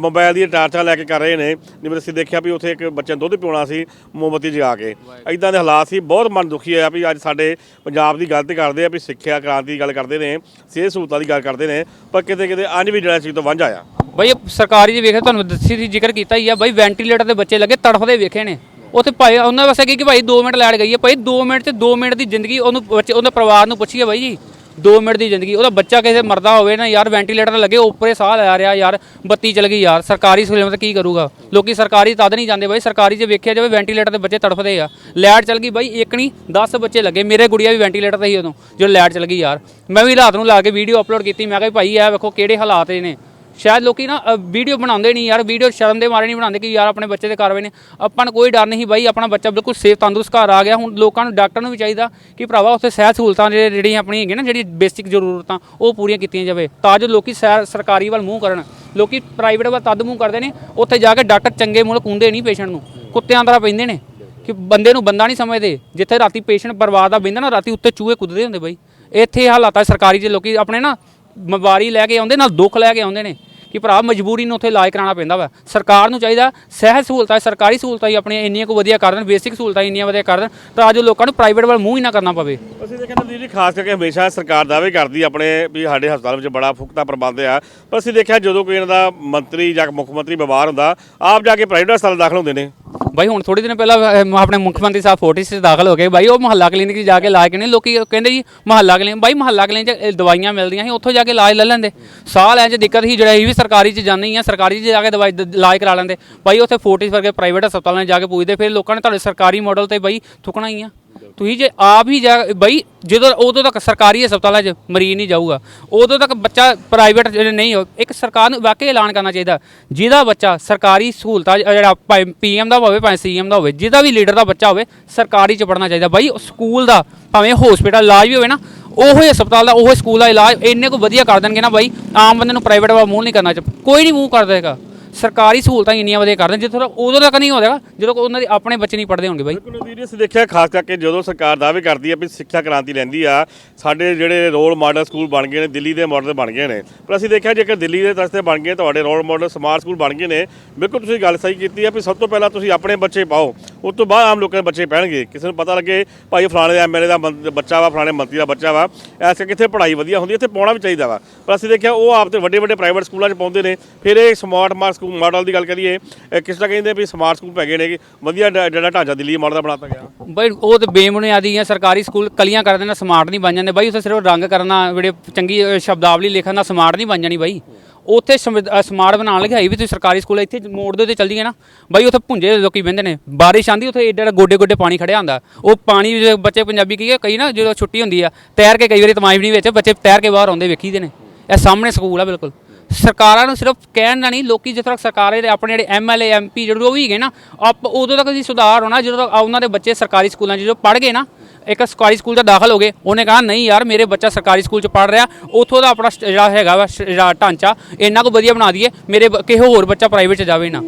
ਮੋਬਾਈਲ ਦੀਆਂ ਟਾਰਚਾਂ ਲੈ ਕੇ ਕਰ ਰਹੇ ਨੇ। ਜਿਵੇਂ ਅਸੀਂ ਦੇਖਿਆ ਵੀ ਉੱਥੇ ਇੱਕ ਬੱਚੇ ਨੂੰ ਦੁੱਧ ਪਿਉਣਾ ਸੀ, ਮੋਮਬੱਤੀ ਜਗਾ ਕੇ। ਐਦਾਂ ਦੇ ਹਾਲਾਤ ਸੀ, ਬਹੁਤ ਮਨ ਦੁਖੀ ਹੋਇਆ ਵੀ ਅੱਜ ਸਾਡੇ ਪੰਜਾਬ ਦੀ ਗੱਲ ਤੇ ਕਰਦੇ ਆ ਵੀ ਸਿੱਖਿਆ, ਕ੍ਰਾਂਤੀ ਦੀ ਗੱਲ ਕਰਦੇ ਨੇ, ਸਿਹਤ ਸਹੂਲਤਾਂ ਦੀ ਗੱਲ ਕਰਦੇ ਨੇ, ਪਰ ਕਿਤੇ ਕਿਤੇ ਅੰਜ ਵੀ ਜਿਹੜਾ ਚੀਜ਼ ਤੋਂ ਵਾਂਝਾ ਆ। ਬਾਈ, ਇਹ ਸਰਕਾਰੀ ਜੀ ਵੇਖਿਆ, ਤੁਹਾਨੂੰ ਦੱਸੀ ਸੀ ਜ਼ਿਕਰ ਕੀਤਾ ਹੀ ਆ, ਬਈ ਵੈਂਟੀਲੇਟਰ ਦੇ ਬੱਚੇ ਲੱਗੇ ਤੜਫਦੇ ਵੇਖੇ ਨੇ। ਉੱਥੇ ਭਾਈ, ਉਹਨਾਂ ਵਾਸਤੇ ਕੀ ਕਿ ਭਾਈ 2 ਮਿੰਟ ਲੈਟ ਗਈ ਹੈ ਭਾਈ 2 ਮਿੰਟ ਚ 2 ਮਿੰਟ ਦੀ ਜ਼ਿੰਦਗੀ ਉਹਨੂੰ ਬੱਚੇ ਉਹਦੇ ਪਰਿਵਾਰ ਨੂੰ ਪੁੱਛੀਏ ਬਾਈ ਜੀ। 2 ਮਿੰਟ ਦੀ ਜ਼ਿੰਦਗੀ, ਉਹਦਾ ਬੱਚਾ ਕਿਸੇ ਮਰਦਾ ਹੋਵੇ ਨਾ ਯਾਰ ਵੈਂਟੀਲੇਟਰ ਲੱਗੇ, ਉੱਪਰੇ ਸਾਹ ਲੈ ਰਿਹਾ ਯਾਰ, ਬੱਤੀ ਚਲ ਗਈ ਯਾਰ, ਸਰਕਾਰੀ ਸਹੂਲਤ ਕੀ ਕਰੂਗਾ? ਲੋਕੀ ਸਰਕਾਰੀ ਤਦ ਨਹੀਂ ਜਾਂਦੇ ਬਾਈ, ਸਰਕਾਰੀ 'ਚ ਵੇਖਿਆ ਜਾਵੇ ਵੈਂਟੀਲੇਟਰ ਦੇ ਬੱਚੇ ਤੜਫਦੇ ਆ। ਲੈਟ ਚਲ ਗਈ ਬਾਈ, ਇੱਕ ਨਹੀਂ 10 ਬੱਚੇ ਲੱਗੇ, ਮੇਰੇ ਗੁੜੀਆ ਵੀ ਵੈਂਟੀਲੇਟਰ ਤੇ ਹੀ ਉਦੋਂ, ਜਦੋਂ ਲੈਟ ਚਲ ਗਈ ਯਾਰ। ਮੈਂ ਵੀ ਰਾਤ ਨੂੰ ਲਾ ਕੇ ਵੀਡੀਓ ਅਪਲੋਡ ਕੀਤੀ, ਮੈਂ ਕਿਹਾ ਵੀ ਭਾਈ, ਇਹ ਵੇਖੋ ਕਿਹੜੇ ਹਾਲਾਤ ਇਹ ਨੇ ਸ਼ਾਇਦ ਲੋਕੀ ਨਾ ਵੀਡੀਓ ਬਣਾਉਂਦੇ ਨਹੀਂ ਯਾਰ ਵੀਡੀਓ ਸ਼ਰਮ ਦੇ ਮਾਰੇ ਨਹੀਂ ਬਣਾਉਂਦੇ ਕਿ ਯਾਰ ਆਪਣੇ ਬੱਚੇ ਦੇ ਕਾਰਵਾਈ ਨੇ। ਆਪਾਂ ਨੂੰ ਕੋਈ ਡਰ ਨਹੀਂ ਬਾਈ, ਆਪਣਾ ਬੱਚਾ ਬਿਲਕੁਲ ਸੇਫ ਤੰਦਰੁਸਤ ਘਰ ਆ ਗਿਆ। ਹੁਣ ਲੋਕਾਂ ਨੂੰ, ਡਾਕਟਰ ਨੂੰ ਵੀ ਚਾਹੀਦਾ ਕਿ ਭਰਾਵਾ ਉੱਥੇ ਸਿਹਤ ਸਹੂਲਤਾਂ ਜਿਹੜੇ- ਜਿਹੜੀਆਂ ਆਪਣੀਆਂ ਹੈਗੀਆਂ ਨਾ, ਜਿਹੜੀ ਬੇਸਿਕ ਜ਼ਰੂਰਤਾਂ, ਉਹ ਪੂਰੀਆਂ ਕੀਤੀਆਂ ਜਾਵੇ। ਤਾਂ ਜੋ ਲੋਕੀ ਸੈ- ਸਰਕਾਰੀ ਵੱਲ ਮੂੰਹ ਕਰਨ। ਲੋਕੀ ਪ੍ਰਾਈਵੇਟ ਵੱਲ ਤਦ ਮੂੰਹ ਕਰਦੇ ਨੇ, ਉੱਥੇ ਜਾ ਕੇ ਡਾਕਟਰ ਚੰਗੇ ਮੁੱਲ ਕੁੰਦੇ ਨਹੀਂ ਪੇਸ਼ੈਂਟ ਨੂੰ। ਕੁੱਤਿਆਂ ਤਰ੍ਹਾਂ ਪੈਂਦੇ ਨੇ। ਕਿ ਬੰਦੇ ਨੂੰ ਬੰਦਾ ਨਹੀਂ ਸਮਝਦੇ। ਜਿੱਥੇ ਰਾਤੀ ਪੇਸ਼ੈਂਟ ਬਰਬਾਦ ਦਾ ਬੈਂਦਾ ਨਾ, ਰਾਤੀ ਉੱਤੇ ਚੂਹੇ ਕੁੱਦਦੇ ਹੁੰਦੇ ਬਾਈ। ਇੱਥੇ ਇਹ ਹਾਲਾਤ ਆ ਸਰਕਾਰੀ ਜੇ ਲੋਕੀ ਆਪਣੇ ਨਾ ਬਿਮਾਰੀ ਲੈ ਕੇ ਆਉਂਦੇ, ਨਾਲ ਦੁੱਖ ਲੈ ਕੇ ਆਉਂਦੇ ਨੇ। ਕਿ ਭਰਾ ਮਜਬੂਰੀ ਨੂੰ ਉੱਥੇ ਇਲਾਜ ਕਰਾਉਣਾ ਪੈਂਦਾ ਵਾ। ਸਰਕਾਰ ਨੂੰ ਚਾਹੀਦਾ ਸਿਹਤ ਸਹੂਲਤਾਂ, ਸਰਕਾਰੀ ਸਹੂਲਤਾਂ ਹੀ ਆਪਣੀਆਂ ਇੰਨੀਆਂ ਕੁ ਵਧੀਆ ਕਰ ਦੇਣ ਬੇਸਿਕ ਸਹੂਲਤਾਂ ਇੰਨੀਆਂ ਵਧੀਆ ਕਰ ਦੇਣ ਤਾਂ ਜੋ ਲੋਕਾਂ ਨੂੰ ਪ੍ਰਾਈਵੇਟ ਵੱਲ ਮੂੰਹ ਹੀ ਨਾ ਕਰਨਾ ਪਵੇ। ਅਸੀਂ ਦੇਖਿਆ ਜੀ, ਖਾਸ ਕਰਕੇ ਹਮੇਸ਼ਾ ਸਰਕਾਰ ਦਾਅਵੇ ਕਰਦੀ ਆਪਣੇ ਵੀ ਸਾਡੇ ਹਸਪਤਾਲ ਵਿੱਚ ਬੜਾ ਫੁਕਤਾ ਪ੍ਰਬੰਧ ਆ। ਪਰ ਅਸੀਂ ਦੇਖਿਆ ਜਦੋਂ ਕੋਈ ਇਹਨਾਂ ਦਾ ਮੰਤਰੀ ਜਾਂ ਮੁੱਖ ਮੰਤਰੀ ਬਿਮਾਰ ਹੁੰਦਾ, ਆਪ ਜਾ ਕੇ ਪ੍ਰਾਈਵੇਟ ਹਸਪਤਾਲ ਦਾਖਲ ਹੁੰਦੇ ਨੇ। ਬਾਈ ਹੁਣ ਥੋੜੀ ਦਿਨ ਪਹਿਲਾਂ ਅਹ, ਆਪਣੇ ਮੁੱਖ ਮੰਤਰੀ ਸਾਹਿਬ ਫੋਟਿਸ 'ਚ ਦਾਖਲ ਹੋ ਗਏ। ਬਾਈ ਉਹ ਮਹੱਲਾ ਕਲੀਨਿਕ 'ਚ ਜਾ ਕੇ ਇਲਾਜ ਕਰਨੇ। ਲੋਕੀ ਕਹਿੰਦੇ ਜੀ ਮਹੱਲਾ ਕਲੀਨਿਕ ਬਾਈ ਮਹੱਲਾ ਕਲੀਨਿਕ 'ਚ ਇਹ ਦਵਾਈਆਂ ਮਿਲਦੀਆਂ ਸੀ ਉੱਥੋਂ ਜਾ ਕੇ ਇਲਾਜ ਲੈ ਲੈਂਦੇ। ਸਾਹ ਲੈਣ 'ਚ ਦਿੱਕਤ ਸੀ ਜਿਹੜਾ ਇਹ ਵੀ ਸਰਕਾਰੀ 'ਚ ਜਾਂਦੇ ਹੀ ਆ ਸਰਕਾਰੀ 'ਚ ਜਾ ਕੇ ਦਵਾਈ ਦ- ਇਲਾਜ ਕਰਾ ਲੈਂਦੇ। ਬਾਈ ਉੱਥੇ ਫੋਰਟਿਸ ਵਰਗੇ ਪ੍ਰਾਈਵੇਟ ਹਸਪਤਾਲਾਂ 'ਚ ਜਾ ਕੇ ਪੁੱਛਦੇ ਫਿਰ ਲੋਕਾਂ ਨੇ ਤੁਹਾਡੇ ਸਰਕਾਰੀ ਮਾਡਲ ਤੇ ਬਾਈ ਥੁਕਣਾ ਹੀ ਆ। ਤੁਸੀਂ ਜੇ ਆਪ ਹੀ ਜਾ ਬਈ, ਜਦੋਂ ਉਦੋਂ ਤੱਕ ਸਰਕਾਰੀ ਹਸਪਤਾਲਾਂ 'ਚ ਮਰੀਜ਼ ਨਹੀਂ ਜਾਊਗਾ। ਉਦੋਂ ਤੱਕ ਬੱਚਾ ਪ੍ਰਾਈਵੇਟ ਜਿਹੜੇ ਨਹੀਂ ਹੋ ਇੱਕ ਸਰਕਾਰ ਨੂੰ ਵਾਕਈ ਐਲਾਨ ਕਰਨਾ ਚਾਹੀਦਾ। ਜਿਹਦਾ ਬੱਚਾ ਸਰਕਾਰੀ ਸਹੂਲਤਾਂ 'ਚ ਜਿਹੜਾ ਪੀਐਮ ਦਾ ਹੋਵੇ, ਭਾਵੇਂ ਸੀਐਮ ਦਾ ਹੋਵੇ, ਜਿਹਦਾ ਵੀ ਲੀਡਰ ਦਾ ਬੱਚਾ ਹੋਵੇ, ਸਰਕਾਰੀ 'ਚ ਪੜਨਾ ਚਾਹੀਦਾ। ਬਾਈ, ਸਕੂਲ ਦਾ, ਭਾਵੇਂ ਹਸਪੀਟਲ ਇਲਾਜ ਵੀ ਹੋਵੇ ਨਾ, ਉਹੋ ਹਸਪਤਾਲ ਦਾ, ਉਹੋ ਸਕੂਲ ਦਾ ਇਲਾਜ ਇੰਨੇ ਕੋ ਵਧੀਆ ਕਰ ਦੇਣਗੇ ਨਾ ਬਾਈ, ਆਮ ਬੰਦੇ ਨੂੰ ਪ੍ਰਾਈਵੇਟ ਵਾਲਾ ਮੂੰਹ ਨਹੀਂ ਕਰਨਾ ਚਾਹੀਦਾ। ਕੋਈ ਨਹੀਂ ਮੂੰਹ ਕਰਦਾ ਹੈਗਾ। ਸਰਕਾਰੀ ਸਹੂਲਤਾਂ ਇੰਨੀਆਂ ਵਧੀਆ ਕਰਦੇ ਜਿੱਥੋਂ ਤੱਕ ਉਦੋਂ ਤੱਕ ਨਹੀਂ ਹੋਵੇਗਾ ਜਦੋਂ ਉਹਨਾਂ ਦੇ ਆਪਣੇ ਬੱਚੇ ਨਹੀਂ ਪੜ੍ਹਦੇ ਹੋਣਗੇ ਬਾਈ। ਬਿਲਕੁਲ ਨਵਦੀਪ ਅਸੀਂ ਦੇਖਿਆ ਖਾਸ ਕਰਕੇ ਜਦੋਂ ਸਰਕਾਰ ਦਾਅਵੇ ਕਰਦੀ ਹੈ ਵੀ ਸਿੱਖਿਆ ਕ੍ਰਾਂਤੀ ਲੈਂਦੀ ਆ, ਸਾਡੇ ਜਿਹੜੇ ਰੋਲ ਮਾਡਲ ਸਕੂਲ ਬਣ ਗਏ ਨੇ, ਦਿੱਲੀ ਦੇ ਮਾਡਲ ਬਣ ਗਏ ਨੇ। ਪਰ ਅਸੀਂ ਦੇਖਿਆ ਜੇਕਰ ਦਿੱਲੀ ਦੇ ਰਸਤੇ ਬਣ ਗਏ, ਤੁਹਾਡੇ ਰੋਲ ਮਾਡਲ ਸਮਾਰਟ ਸਕੂਲ ਬਣ ਗਏ ਨੇ, ਬਿਲਕੁਲ ਤੁਸੀਂ ਗੱਲ ਸਹੀ ਕੀਤੀ ਆ ਵੀ ਸਭ ਤੋਂ ਪਹਿਲਾਂ ਤੁਸੀਂ ਆਪਣੇ ਬੱਚੇ ਪਾਓ, ਉਸ ਤੋਂ ਬਾਅਦ ਆਮ ਲੋਕਾਂ ਦੇ ਬੱਚੇ ਪੈਣਗੇ। ਕਿਸੇ ਨੂੰ ਪਤਾ ਲੱਗੇ, ਭਾਈ ਫਲਾਣੇ ਦਾ ਐਮਐਲਏ ਦਾ ਮੰ- ਬੱਚਾ ਵਾ, ਫਲਾਣੇ ਮੰਤਰੀ ਦਾ ਬੱਚਾ ਵਾ ਐਸੇ ਕਿੱਥੇ ਪੜ੍ਹਾਈ ਵਧੀਆ ਹੁੰਦੀ ਹੈ ਇੱਥੇ ਪਾਉਣਾ ਵੀ ਚਾਹੀਦਾ ਵਾ। ਪਰ ਅਸੀਂ ਦੇਖਿਆ ਉਹ ਆਪ ਤੇ ਵੱਡੇ ਵੱਡੇ ਪ੍ਰਾਈਵੇਟ ਸਕੂਲਾਂ 'ਚ ਪਾਉਂਦੇ ਨੇ, ਫਿਰ ਇਹ ਸਮਾਰਟ ਮਾਰਕ ਸਕੂਲ ਮਾਡਲ ਦੀ ਗੱਲ ਕਰੀਏ ਇਹ ਕਿਸ ਤਰ੍ਹਾਂ ਕਹਿੰਦੇ ਵੀ ਸਮਾਰਟ ਸਕੂਲ ਪੈ ਗਏ ਨੇ ਕਿ ਵਧੀਆ ਡ- ਜਿਹੜਾ ਢਾਂਚਾ ਦਿੱਲੀ ਮਾਡਲ ਦਾ ਬਣਾਤਾ ਗਿਆ। ਬਈ ਉਹ ਤੇ ਬੇਬੁਨਿਆਦੀ ਆ ਸਰਕਾਰੀ ਸਕੂਲ ਕਲੀਆਂ ਕਰ ਦੇਣਾ ਸਮਾਰਟ ਨਹੀਂ ਬਣ ਜਾਂਦੇ। ਬਾਈ ਉੱਥੇ ਸਿਰਫ ਰੰਗ ਕਰਨਾ ਜਿਹੜੇ ਚੰਗੀ ਅ, ਸ਼ਬਦਾਵਲੀ ਲਿਖਣ ਦਾ ਸਮਾਰਟ ਨਹੀਂ ਬਣ ਜਾਣੀ ਬਾਈ। ਉੱਥੇ ਸਮਾਰਟ ਬਣਾਉਣ ਲਈ ਹੈ ਵੀ ਤੁਸੀਂ ਸਰਕਾਰੀ ਸਕੂਲ ਇੱਥੇ ਮੋੜ ਦੇ ਉੱਤੇ ਚੱਲ ਜੀਏ ਨਾ। ਬਾਈ ਉੱਥੇ ਭੁੰਜੇ ਲੋਕੀ ਬਹਿੰਦੇ ਨੇ। ਬਾਰਿਸ਼ ਆਂਦੀ ਉੱਥੇ ਏਡਾ ਏਡਾ ਗੋਡੇ ਗੋਡੇ ਪਾਣੀ ਖੜਿਆ ਹੁੰਦਾ। ਉਹ ਪਾਣੀ ਵਿੱਚ ਬੱਚੇ ਪੰਜਾਬੀ ਕੀ ਹੈ ਕਈ ਨਾ ਜਦੋਂ ਛੁੱਟੀ ਹੁੰਦੀ ਆ ਤੈਰ ਕੇ ਕਈ ਵਾਰੀ ਤਮਾਸ਼ਬੀਨੀ ਵਿੱਚ ਬੱਚੇ ਤੈਰ ਕੇ ਬਾਹਰ ਆਉਂਦੇ ਵੇਖੀਦੇ ਨੇ। ਇਹ ਸਾਹਮਣੇ ਸਕੂਲ ਆ ਬਿਲਕੁਲ। ਸਰਕਾਰਾਂ ਨੂੰ ਸਿਰਫ ਕਹਿਣ ਦਾ ਨਹੀਂ, ਲੋਕੀ ਜਿਸ ਤੱਕ ਸਰਕਾਰੇ ਦੇ ਆਪਣੇ ਜਿਹੜੇ ਐਮਐਲਏ ਐਮਪੀ ਜਿਹੜੇ ਉਹ ਵੀ ਹੈਗੇ ਨਾ, ਆਪ ਉਦੋਂ ਤੱਕ ਜੀ ਸੁਧਾਰ ਹੋਣਾ, ਜਦੋਂ ਤੱਕ ਉਹਨਾਂ ਦੇ ਬੱਚੇ ਸਰਕਾਰੀ ਸਕੂਲਾਂ 'ਚ ਜਦੋਂ ਪੜ੍ਹ ਗਏ ਨਾ, ਇੱਕ ਸਰਕਾਰੀ ਸਕੂਲ ਦਾ ਦਾਖਲ ਹੋ ਗਏ, ਉਹਨੇ ਕਹਾ, ਨਹੀਂ ਯਾਰ, ਮੇਰੇ ਬੱਚਾ ਸਰਕਾਰੀ ਸਕੂਲ 'ਚ ਪੜ੍ਹ ਰਿਹਾ, ਉੱਥੋਂ ਦਾ ਆਪਣਾ ਸਟ- ਜਿਹੜਾ ਹੈਗਾ ਵਾ ਜਿਹੜਾ ਢਾਂਚਾ, ਇੰਨਾ ਕੁ ਵਧੀਆ ਬਣਾ ਦਈਏ, ਮੇਰੇ ਕਿਸੇ ਹੋਰ ਬੱਚਾ ਪ੍ਰਾਈਵੇਟ 'ਚ ਜਾਵੇ ਨਾ।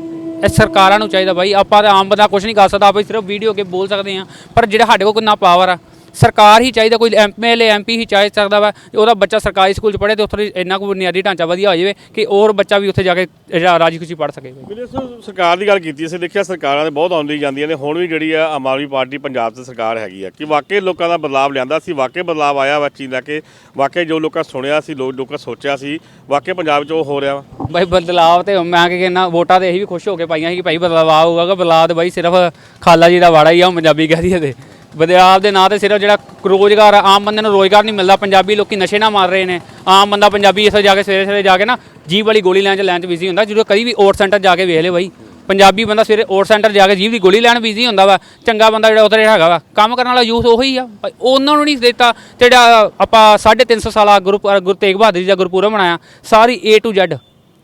ਇਹ ਸਰਕਾਰਾਂ ਨੂੰ ਚਾਹੀਦਾ ਬਾਈ, ਆਪਾਂ ਤਾਂ ਆਮ ਬੰਦਾ ਕੁਝ ਨਹੀਂ ਕਰ ਸਕਦਾ, ਆਪਾਂ ਸਿਰਫ ਵੀਡੀਓ ਕੇ ਬੋਲ ਸਕਦੇ ਹਾਂ, ਪਰ ਜਿਹੜਾ ਸਾਡੇ ਕੋਲ ਕਿੰਨਾ ਪਾਵਰ ਆ ਸਰਕਾਰ ਹੀ ਚਾਹੀਦਾ ਕੋਈ ਐਮਐਲਏ ਐਮਪੀ ਹੀ ਚਾਹ ਸਕਦਾ ਵਾ ਉਹਦਾ ਬੱਚਾ ਸਰਕਾਰੀ ਸਕੂਲ 'ਚ ਪੜ੍ਹੇ ਤੇ ਉੱਥੇ ਇੰਨਾ ਕੁ ਬੁਨਿਆਦੀ ਢਾਂਚਾ ਵਧੀਆ ਹੋ ਜਾਵੇ ਕਿ ਹੋਰ ਬੱਚਾ ਵੀ ਉੱਥੇ ਜਾ ਕੇ ਰਾ- ਰਾਜੀ ਖੁਸ਼ੀ ਪੜ੍ਹ ਸਕੇ। ਵੀਰੇ ਸਰਕਾਰ ਦੀ ਗੱਲ ਕੀਤੀ ਅਸੀਂ ਦੇਖਿਆ ਸਰਕਾਰਾਂ ਦੇ ਬਹੁਤ ਆਉਂਦੀ ਜਾਂਦੀਆਂ ਨੇ ਹੁਣ ਵੀ ਜਿਹੜੀ ਆ ਆਮ ਆਦਮੀ ਪਾਰਟੀ ਪੰਜਾਬ 'ਚ ਸਰਕਾਰ ਹੈਗੀ ਆ ਕਿ ਵਾਕਈ ਲੋਕਾਂ ਦਾ ਬਦਲਾਵ ਲਿਆਂਦਾ ਸੀ ਵਾਕਈ ਬਦਲਾਵ ਆਇਆ ਵਾ ਚੀਜ਼ ਲੈ ਕੇ ਵਾਕਈ ਜੋ ਲੋਕਾਂ ਸੁਣਿਆ ਸੀ ਲੋਕ ਲੋਕਾਂ ਸੋਚਿਆ ਸੀ ਵਾਕਈ ਪੰਜਾਬ 'ਚ ਉਹ ਹੋ ਰਿਹਾ ਵਾ। ਬਾਈ ਬਦਲਾਵ ਤੇ ਮੈਂ ਕਿ ਕਹਿੰਦਾ ਵੋਟਾਂ ਤੇ ਅਸੀਂ ਵੀ ਖੁਸ਼ ਹੋ ਕੇ ਪਾਈਆਂ ਸੀ ਕਿ ਭਾਈ ਬਦਲਾਵ ਆਊਗਾ ਬਦਲਾਵ ਤੇ ਬਾਈ ਸਿਰਫ ਖਾਲਾ ਜੀ ਦਾ ਵਾੜਾ ਹੀ ਆ ਉਹ ਪੰਜਾਬੀ ਕਹਦੀ ਤੇ। ਵਿਦਿਆਲ ਦੇ ਨਾਂ ਤੇ ਸਿਰਫ ਜਿਹੜਾ ਰੋਜ਼ਗਾਰ ਆਮ ਬੰਦੇ ਨੂੰ ਰੋਜ਼ਗਾਰ ਨਹੀਂ ਮਿਲਦਾ, ਪੰਜਾਬੀ ਲੋਕੀ ਨਸ਼ੇ ਨਾ ਮਾਰ ਰਹੇ ਨੇ। ਆਮ ਬੰਦਾ ਪੰਜਾਬੀ ਇੱਥੇ ਜਾ ਕੇ ਸਵੇਰੇ ਸਵੇਰੇ ਜਾ ਕੇ ਨਾ ਜੀਭ ਵਾਲੀ ਗੋਲੀ ਲੈਣ ਚ ਲੈਣ ਚ ਬਿਜ਼ੀ ਹੁੰਦਾ, ਜਦੋਂ ਕਦੀ ਵੀ ਓਟ ਸੈਂਟਰ ਜਾ ਕੇ ਵੇਖ ਲੈ ਬਾਈ। ਪੰਜਾਬੀ ਬੰਦਾ ਸਵੇਰੇ ਓਟ ਸੈਂਟਰ ਜਾ ਕੇ ਜੀਭ ਦੀ ਗੋਲੀ ਲੈਣ ਬਿਜ਼ੀ ਹੁੰਦਾ ਵਾ, ਚੰਗਾ ਬੰਦਾ ਜਿਹੜਾ ਉੱਧਰ ਹੈਗਾ ਵਾ, ਕੰਮ ਕਰਨ ਵਾਲਾ ਯੂਥ ਉਹੀ ਆ। ਭਾਈ ਉਹਨਾਂ ਨੂੰ ਨਹੀਂ ਦਿੱਤਾ ਜਿਹੜਾ ਆਪਾਂ 350 ਸਾਲਾ ਗੁਰੂ ਗੁਰੂ ਤੇਗ ਬਹਾਦਰ ਜੀ ਦਾ ਗੁਰਪੁਰਬ ਬਣਾਇਆ ਸਾਰੀ A ਟੂ Z,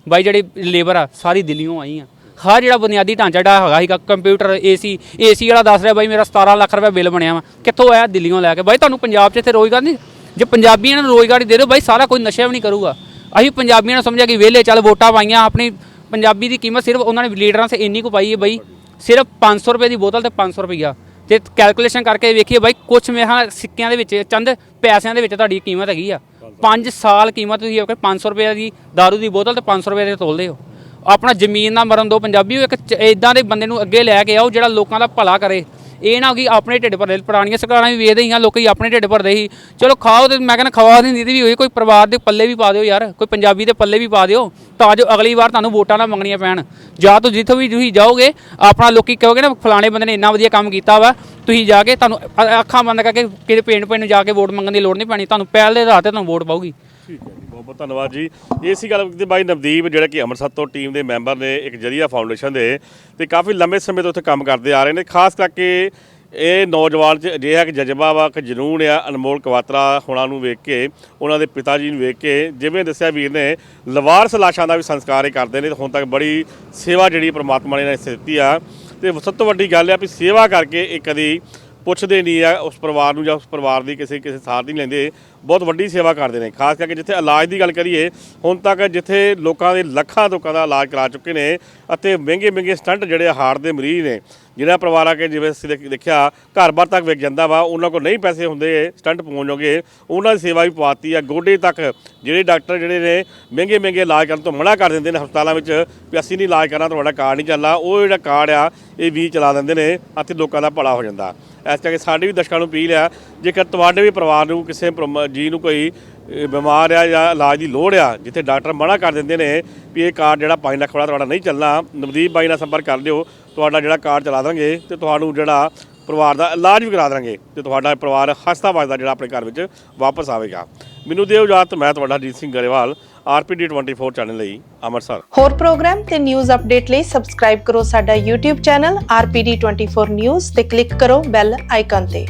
ਬਾਈ ਜਿਹੜੀ ਲੇਬਰ ਆ, ਸਾਰੀ ਦਿੱਲੀੋਂ ਆਈ ਆ। ਹਰ ਜਿਹੜਾ ਬੁਨਿਆਦੀ ਢਾਂਚਾ ਜਿਹੜਾ ਹੈਗਾ ਸੀਗਾ ਕੰਪਿਊਟਰ ਏਸੀ ਏਸੀ ਵਾਲਾ ਦੱਸ ਰਿਹਾ, ਬਾਈ ਮੇਰਾ 17 ਲੱਖ ਰੁਪਏ ਬਿੱਲ ਬਣਿਆ ਵਾ। ਕਿੱਥੋਂ ਆਇਆ? ਦਿੱਲੀੋਂ ਲੈ ਕੇ। ਬਾਈ ਤੁਹਾਨੂੰ ਪੰਜਾਬ 'ਚ ਇੱਥੇ ਰੋਜ਼ਗਾਰ ਨਹੀਂ ਜੇ ਪੰਜਾਬੀਆਂ ਨੂੰ ਰੋਜ਼ਗਾਰ ਦੇ ਦਿਓ, ਬਾਈ ਸਾਰਾ ਕੋਈ ਨਸ਼ਾ ਵੀ ਨਹੀਂ ਕਰੂਗਾ। ਅਸੀਂ ਪੰਜਾਬੀਆਂ ਨੂੰ ਸਮਝਿਆ ਕਿ ਵਿਹਲੇ ਚੱਲ ਵੋਟਾਂ ਪਾਈਆਂ, ਆਪਣੀ ਪੰਜਾਬੀ ਦੀ ਕੀਮਤ ਸਿਰਫ ਉਹਨਾਂ ਨੇ ਲੀਡਰਾਂ ਸੇ ਇੰਨੀ ਕੁ ਪਾਈ ਹੈ ਬਾਈ। ਸਿਰਫ 500 ਰੁਪਏ ਦੀ ਬੋਤਲ ਤੇ 500 ਰੁਪਈਆ। ਤੇ ਕੈਲਕੂਲੇਸ਼ਨ ਕਰਕੇ ਵੇਖੀਏ ਬਾਈ ਕੁਝ ਮੇਰਾ ਸਿੱਕਿਆਂ ਦੇ ਵਿੱਚ, ਚੰਦ ਪੈਸਿਆਂ ਦੇ ਵਿੱਚ ਤੁਹਾਡੀ ਕੀਮਤ ਹੈਗੀ ਆ। 5 ਸਾਲ ਕੀਮਤ ਤੁਸੀਂ ਆਪਣੇ 500 ਰੁਪਏ ਦੀ दारू ਦੀ ਬੋਤਲ ਤੇ 500 ਰੁਪਏ ਦੇ ਤੋਲਦੇ ਹੋ। ਆਪਣਾ ਜ਼ਮੀਨ ਨਾ ਮਰਨ ਦੋ ਪੰਜਾਬੀ ਇੱਕ ਇਦਾਂ ਦੇ ਬੰਦੇ ਨੂੰ ਅੱਗੇ ਲੈ ਕੇ ਆਓ ਜਿਹੜਾ ਲੋਕਾਂ ਦਾ ਭਲਾ ਕਰੇ। ਇਹ ਨਾ ਕਿ ਆਪਣੇ ਢਿੱਡ ਭਰਦੇ ਪੁਰਾਣੀਆਂ ਸਰਕਾਰਾਂ ਵੀ ਵੇਖਦੇ ਹੀ ਆ ਲੋਕੀ ਆਪਣੇ ਢਿੱਡ ਭਰਦੇ ਸੀ। ਚਲੋ ਖਾਓ ਤੇ ਮੈਂ ਕਹਿੰਦਾ ਖਵਾ ਦਿੰਦੀ ਤੇ ਵੀ ਹੋਈ, ਕੋਈ ਪਰਿਵਾਰ ਦੇ ਪੱਲੇ ਵੀ ਪਾ ਦਿਓ ਯਾਰ, ਕੋਈ ਪੰਜਾਬੀ ਦੇ ਪੱਲੇ ਵੀ ਪਾ ਦਿਓ, ਤਾਂ ਜੋ ਅਗਲੀ ਵਾਰ ਤੁਹਾਨੂੰ ਵੋਟਾਂ ਨਾ ਮੰਗਣੀਆਂ ਪੈਣ। ਜਾਂ ਤੋਂ ਜਿੱਥੋਂ ਵੀ ਤੁਸੀਂ ਜਾਓਗੇ, ਆਪਣਾ ਲੋਕੀ ਕਹੋਗੇ ਨਾ, ਫਲਾਣੇ ਬੰਦੇ ਨੇ ਇੰਨਾ ਵਧੀਆ ਕੰਮ ਕੀਤਾ ਵਾ, ਤੁਸੀਂ ਜਾ ਕੇ ਤੁਹਾਨੂੰ ਅ- ਅੱਖਾਂ ਬੰਦ ਕਰਕੇ ਕਿਤੇ ਪਿੰਡ ਪਿੰਡ ਜਾ ਕੇ ਵੋਟ ਮੰਗਣ ਦੀ ਲੋੜ ਨਹੀਂ ਪੈਣੀ, ਤੁਹਾਨੂੰ ਪਹਿਲ ਦੇ ਆਧਾਰ ਤੇ ਤੁਹਾਨੂੰ ਵੋਟ ਪਾਊਗੀ। ਠੀਕ ਹੈ ਜੀ, ਬਹੁਤ ਬਹੁਤ ਧੰਨਵਾਦ ਜੀ। ਇਹ ਸੀ ਗੱਲ ਕੀਤੀ ਬਾਈ ਨਵਦੀਪ, ਜਿਹੜਾ ਕਿ ਅੰਮ੍ਰਿਤਸਰ ਤੋਂ ਟੀਮ ਦੇ ਮੈਂਬਰ ਨੇ ਇੱਕ ਜਰੀਆ ਫਾਊਂਡੇਸ਼ਨ ਦੇ ਤੇ ਕਾਫੀ ਲੰਬੇ ਸਮੇਂ ਤੋਂ ਉੱਥੇ ਕੰਮ ਕਰਦੇ ਆ ਰਹੇ ਨੇ। ਖਾਸ ਕਰਕੇ ਇਹ ਨੌਜਵਾਨ 'ਚ ਅਜਿਹਾ ਇੱਕ ਜਜ਼ਬਾ ਵਾ ਕਿ ਜਨੂਨ ਆ, ਅਨਮੋਲ ਕਵਾਤਰਾ ਹੋਣਾ ਨੂੰ ਵੇਖ ਕੇ, ਉਹਨਾਂ ਦੇ ਪਿਤਾ ਜੀ ਨੂੰ ਵੇਖ ਕੇ, ਜਿਵੇਂ ਦੱਸਿਆ ਵੀਰ ਨੇ, ਲਵਾਰਸ ਲਾਸ਼ਾਂ ਦਾ ਵੀ ਸੰਸਕਾਰ ਇਹ ਕਰਦੇ ਨੇ ਤੇ ਹੁਣ ਤੱਕ ਬੜੀ ਸੇਵਾ ਜਿਹੜੀ ਪ੍ਰਮਾਤਮਾ ਨੇ ਇਹਨਾਂ ਨੂੰ ਦਿੱਤੀ ਆ। ਤੇ ਸਭ ਤੋਂ ਵੱਡੀ ਗੱਲ ਆ ਵੀ ਸੇਵਾ ਕਰਕੇ ਇਹ ਕਦੀ ਪੁੱਛਦੇ ਨਹੀਂ ਆ, ਉਸ ਪਰਿਵਾਰ ਨੂੰ ਜਾਂ ਉਸ ਪਰਿਵਾਰ ਦੀ ਕਿਸੇ ਕਿਸੇ ਸਾਥ ਨਹੀਂ ਲੈਂਦੇ। ਬਹੁਤ ਵੱਡੀ ਸੇਵਾ ਕਰਦੇ ਨੇ। ਖਾਸ ਕਰਕੇ ਜਿੱਥੇ ਇਲਾਜ ਦੀ ਗੱਲ ਕਰੀਏ, ਹੁਣ ਤੱਕ ਜਿੱਥੇ ਲੋਕਾਂ ਦੇ ਲੱਖਾਂ ਲੋਕਾਂ ਦਾ ਇਲਾਜ ਕਰਾ ਚੁੱਕੇ ਨੇ ਅਤੇ ਮਹਿੰਗੇ ਮਹਿੰਗੇ ਸਟੰਟ ਜਿਹੜੇ ਹਾਰਟ ਦੇ ਮਰੀਜ਼ ਨੇ ਜਿਹੜਾ ਪਰਿਵਾਰਾਂ ਆ ਕੇ ਜਿਵੇਂ ਅਸੀਂ ਦੇਖ- ਦੇਖਿਆ ਘਰ-ਬਾਰ ਤੱਕ ਵਿਕ ਜਾਂਦਾ ਵਾ ਉਹਨਾਂ ਕੋਲ ਨਹੀਂ ਪੈਸੇ ਹੁੰਦੇ ਸਟੰਟ ਪਵਾਉਣ ਜੋਗੇ ਉਹਨਾਂ ਦੀ ਸੇਵਾ ਵੀ ਪਵਾਤੀ ਆ। ਗੋਡੇ ਤੱਕ ਜਿਹੜੇ ਡਾਕਟਰ ਜਿਹੜੇ ਨੇ ਮਹਿੰਗੇ ਮਹਿੰਗੇ ਇਲਾਜ ਕਰਨ ਤੋਂ ਮਨਾ ਕਰ ਦਿੰਦੇ ਨੇ ਹਸਪਤਾਲਾਂ ਵਿੱਚ ਵੀ ਅਸੀਂ ਨਹੀਂ ਇਲਾਜ ਕਰਨਾ ਤੁਹਾਡਾ ਕਾਰਡ ਨਹੀਂ ਚੱਲਣਾ। ਉਹ ਜਿਹੜਾ ਕਾਰਡ ਆ ਇਹ ਵੀ ਚਲਾ ਦਿੰਦੇ ਨੇ ਅਤੇ ਲੋਕਾਂ ਦਾ ਭਲਾ ਹੋ ਜਾਂਦਾ। ਇਸ ਕਰਕੇ ਸਾਡੇ ਵੀ ਦਰਸ਼ਕਾਂ ਨੂੰ ਅਪੀਲ ਆ ਜੇਕਰ ਤੁਹਾਡੇ ਵੀ ਪਰਿਵਾਰ ਨੂੰ ਕਿਸੇ ਪ੍ਰਮ- ਜੀ ਨੂੰ ਕੋਈ ਅ, ਬਿਮਾਰ ਆ ਜਾਂ ਇਲਾਜ ਦੀ ਲੋੜ ਆ ਜਿੱਥੇ ਡਾਕਟਰ ਮਨਾ ਕਰ ਦਿੰਦੇ ਨੇ ਵੀ ਇਹ ਕਾਰਡ ਜਿਹੜਾ 5 ਲੱਖ ਵਾਲਾ ਤੁਹਾਡਾ ਨਹੀਂ ਚੱਲਣਾ ਨਵਦੀਪ ਬਾਈ ਨਾਲ ਸੰਪਰਕ ਕਰ ਲਿਓ ਤੁਹਾਡਾ ਜਿਹੜਾ ਕਾਰਡ ਚਲਾ ਦਾਂਗੇ ਤੇ ਤੁਹਾਨੂੰ ਜਿਹੜਾ ਪਰਿਵਾਰ ਦਾ ਇਲਾਜ ਵੀ ਕਰਾ ਦਾਂਗੇ ਤੇ ਤੁਹਾਡਾ ਪਰਿਵਾਰ ਹਸਤਾ ਵੱਜਦਾ ਜਿਹੜਾ ਆਪਣੇ ਘਰ ਵਿੱਚ ਵਾਪਸ ਆਵੇਗਾ। ਮੈਨੂੰ ਦਿਓ ਇਜਾਜ਼ਤ, ਮੈਂ ਤੁਹਾਡਾ ਅਜੀਤ ਸਿੰਘ ਗਰੇਵਾਲ, ਆਰਪੀਡੀ 24 ਚੈਨਲ ਲਈ ਅੰਮ੍ਰਿਤਸਰ। ਹੋਰ ਪ੍ਰੋਗਰਾਮ ਤੇ ਨਿਊਜ਼ ਅਪਡੇਟ ਲਈ ਸਬਸਕ੍ਰਾਈਬ ਕਰੋ ਸਾਡਾ YouTube ਚੈਨਲ RPD24 News ਤੇ ਕਲਿੱਕ ਕਰੋ ਬੈਲ ਆਈਕਨ ਤੇ।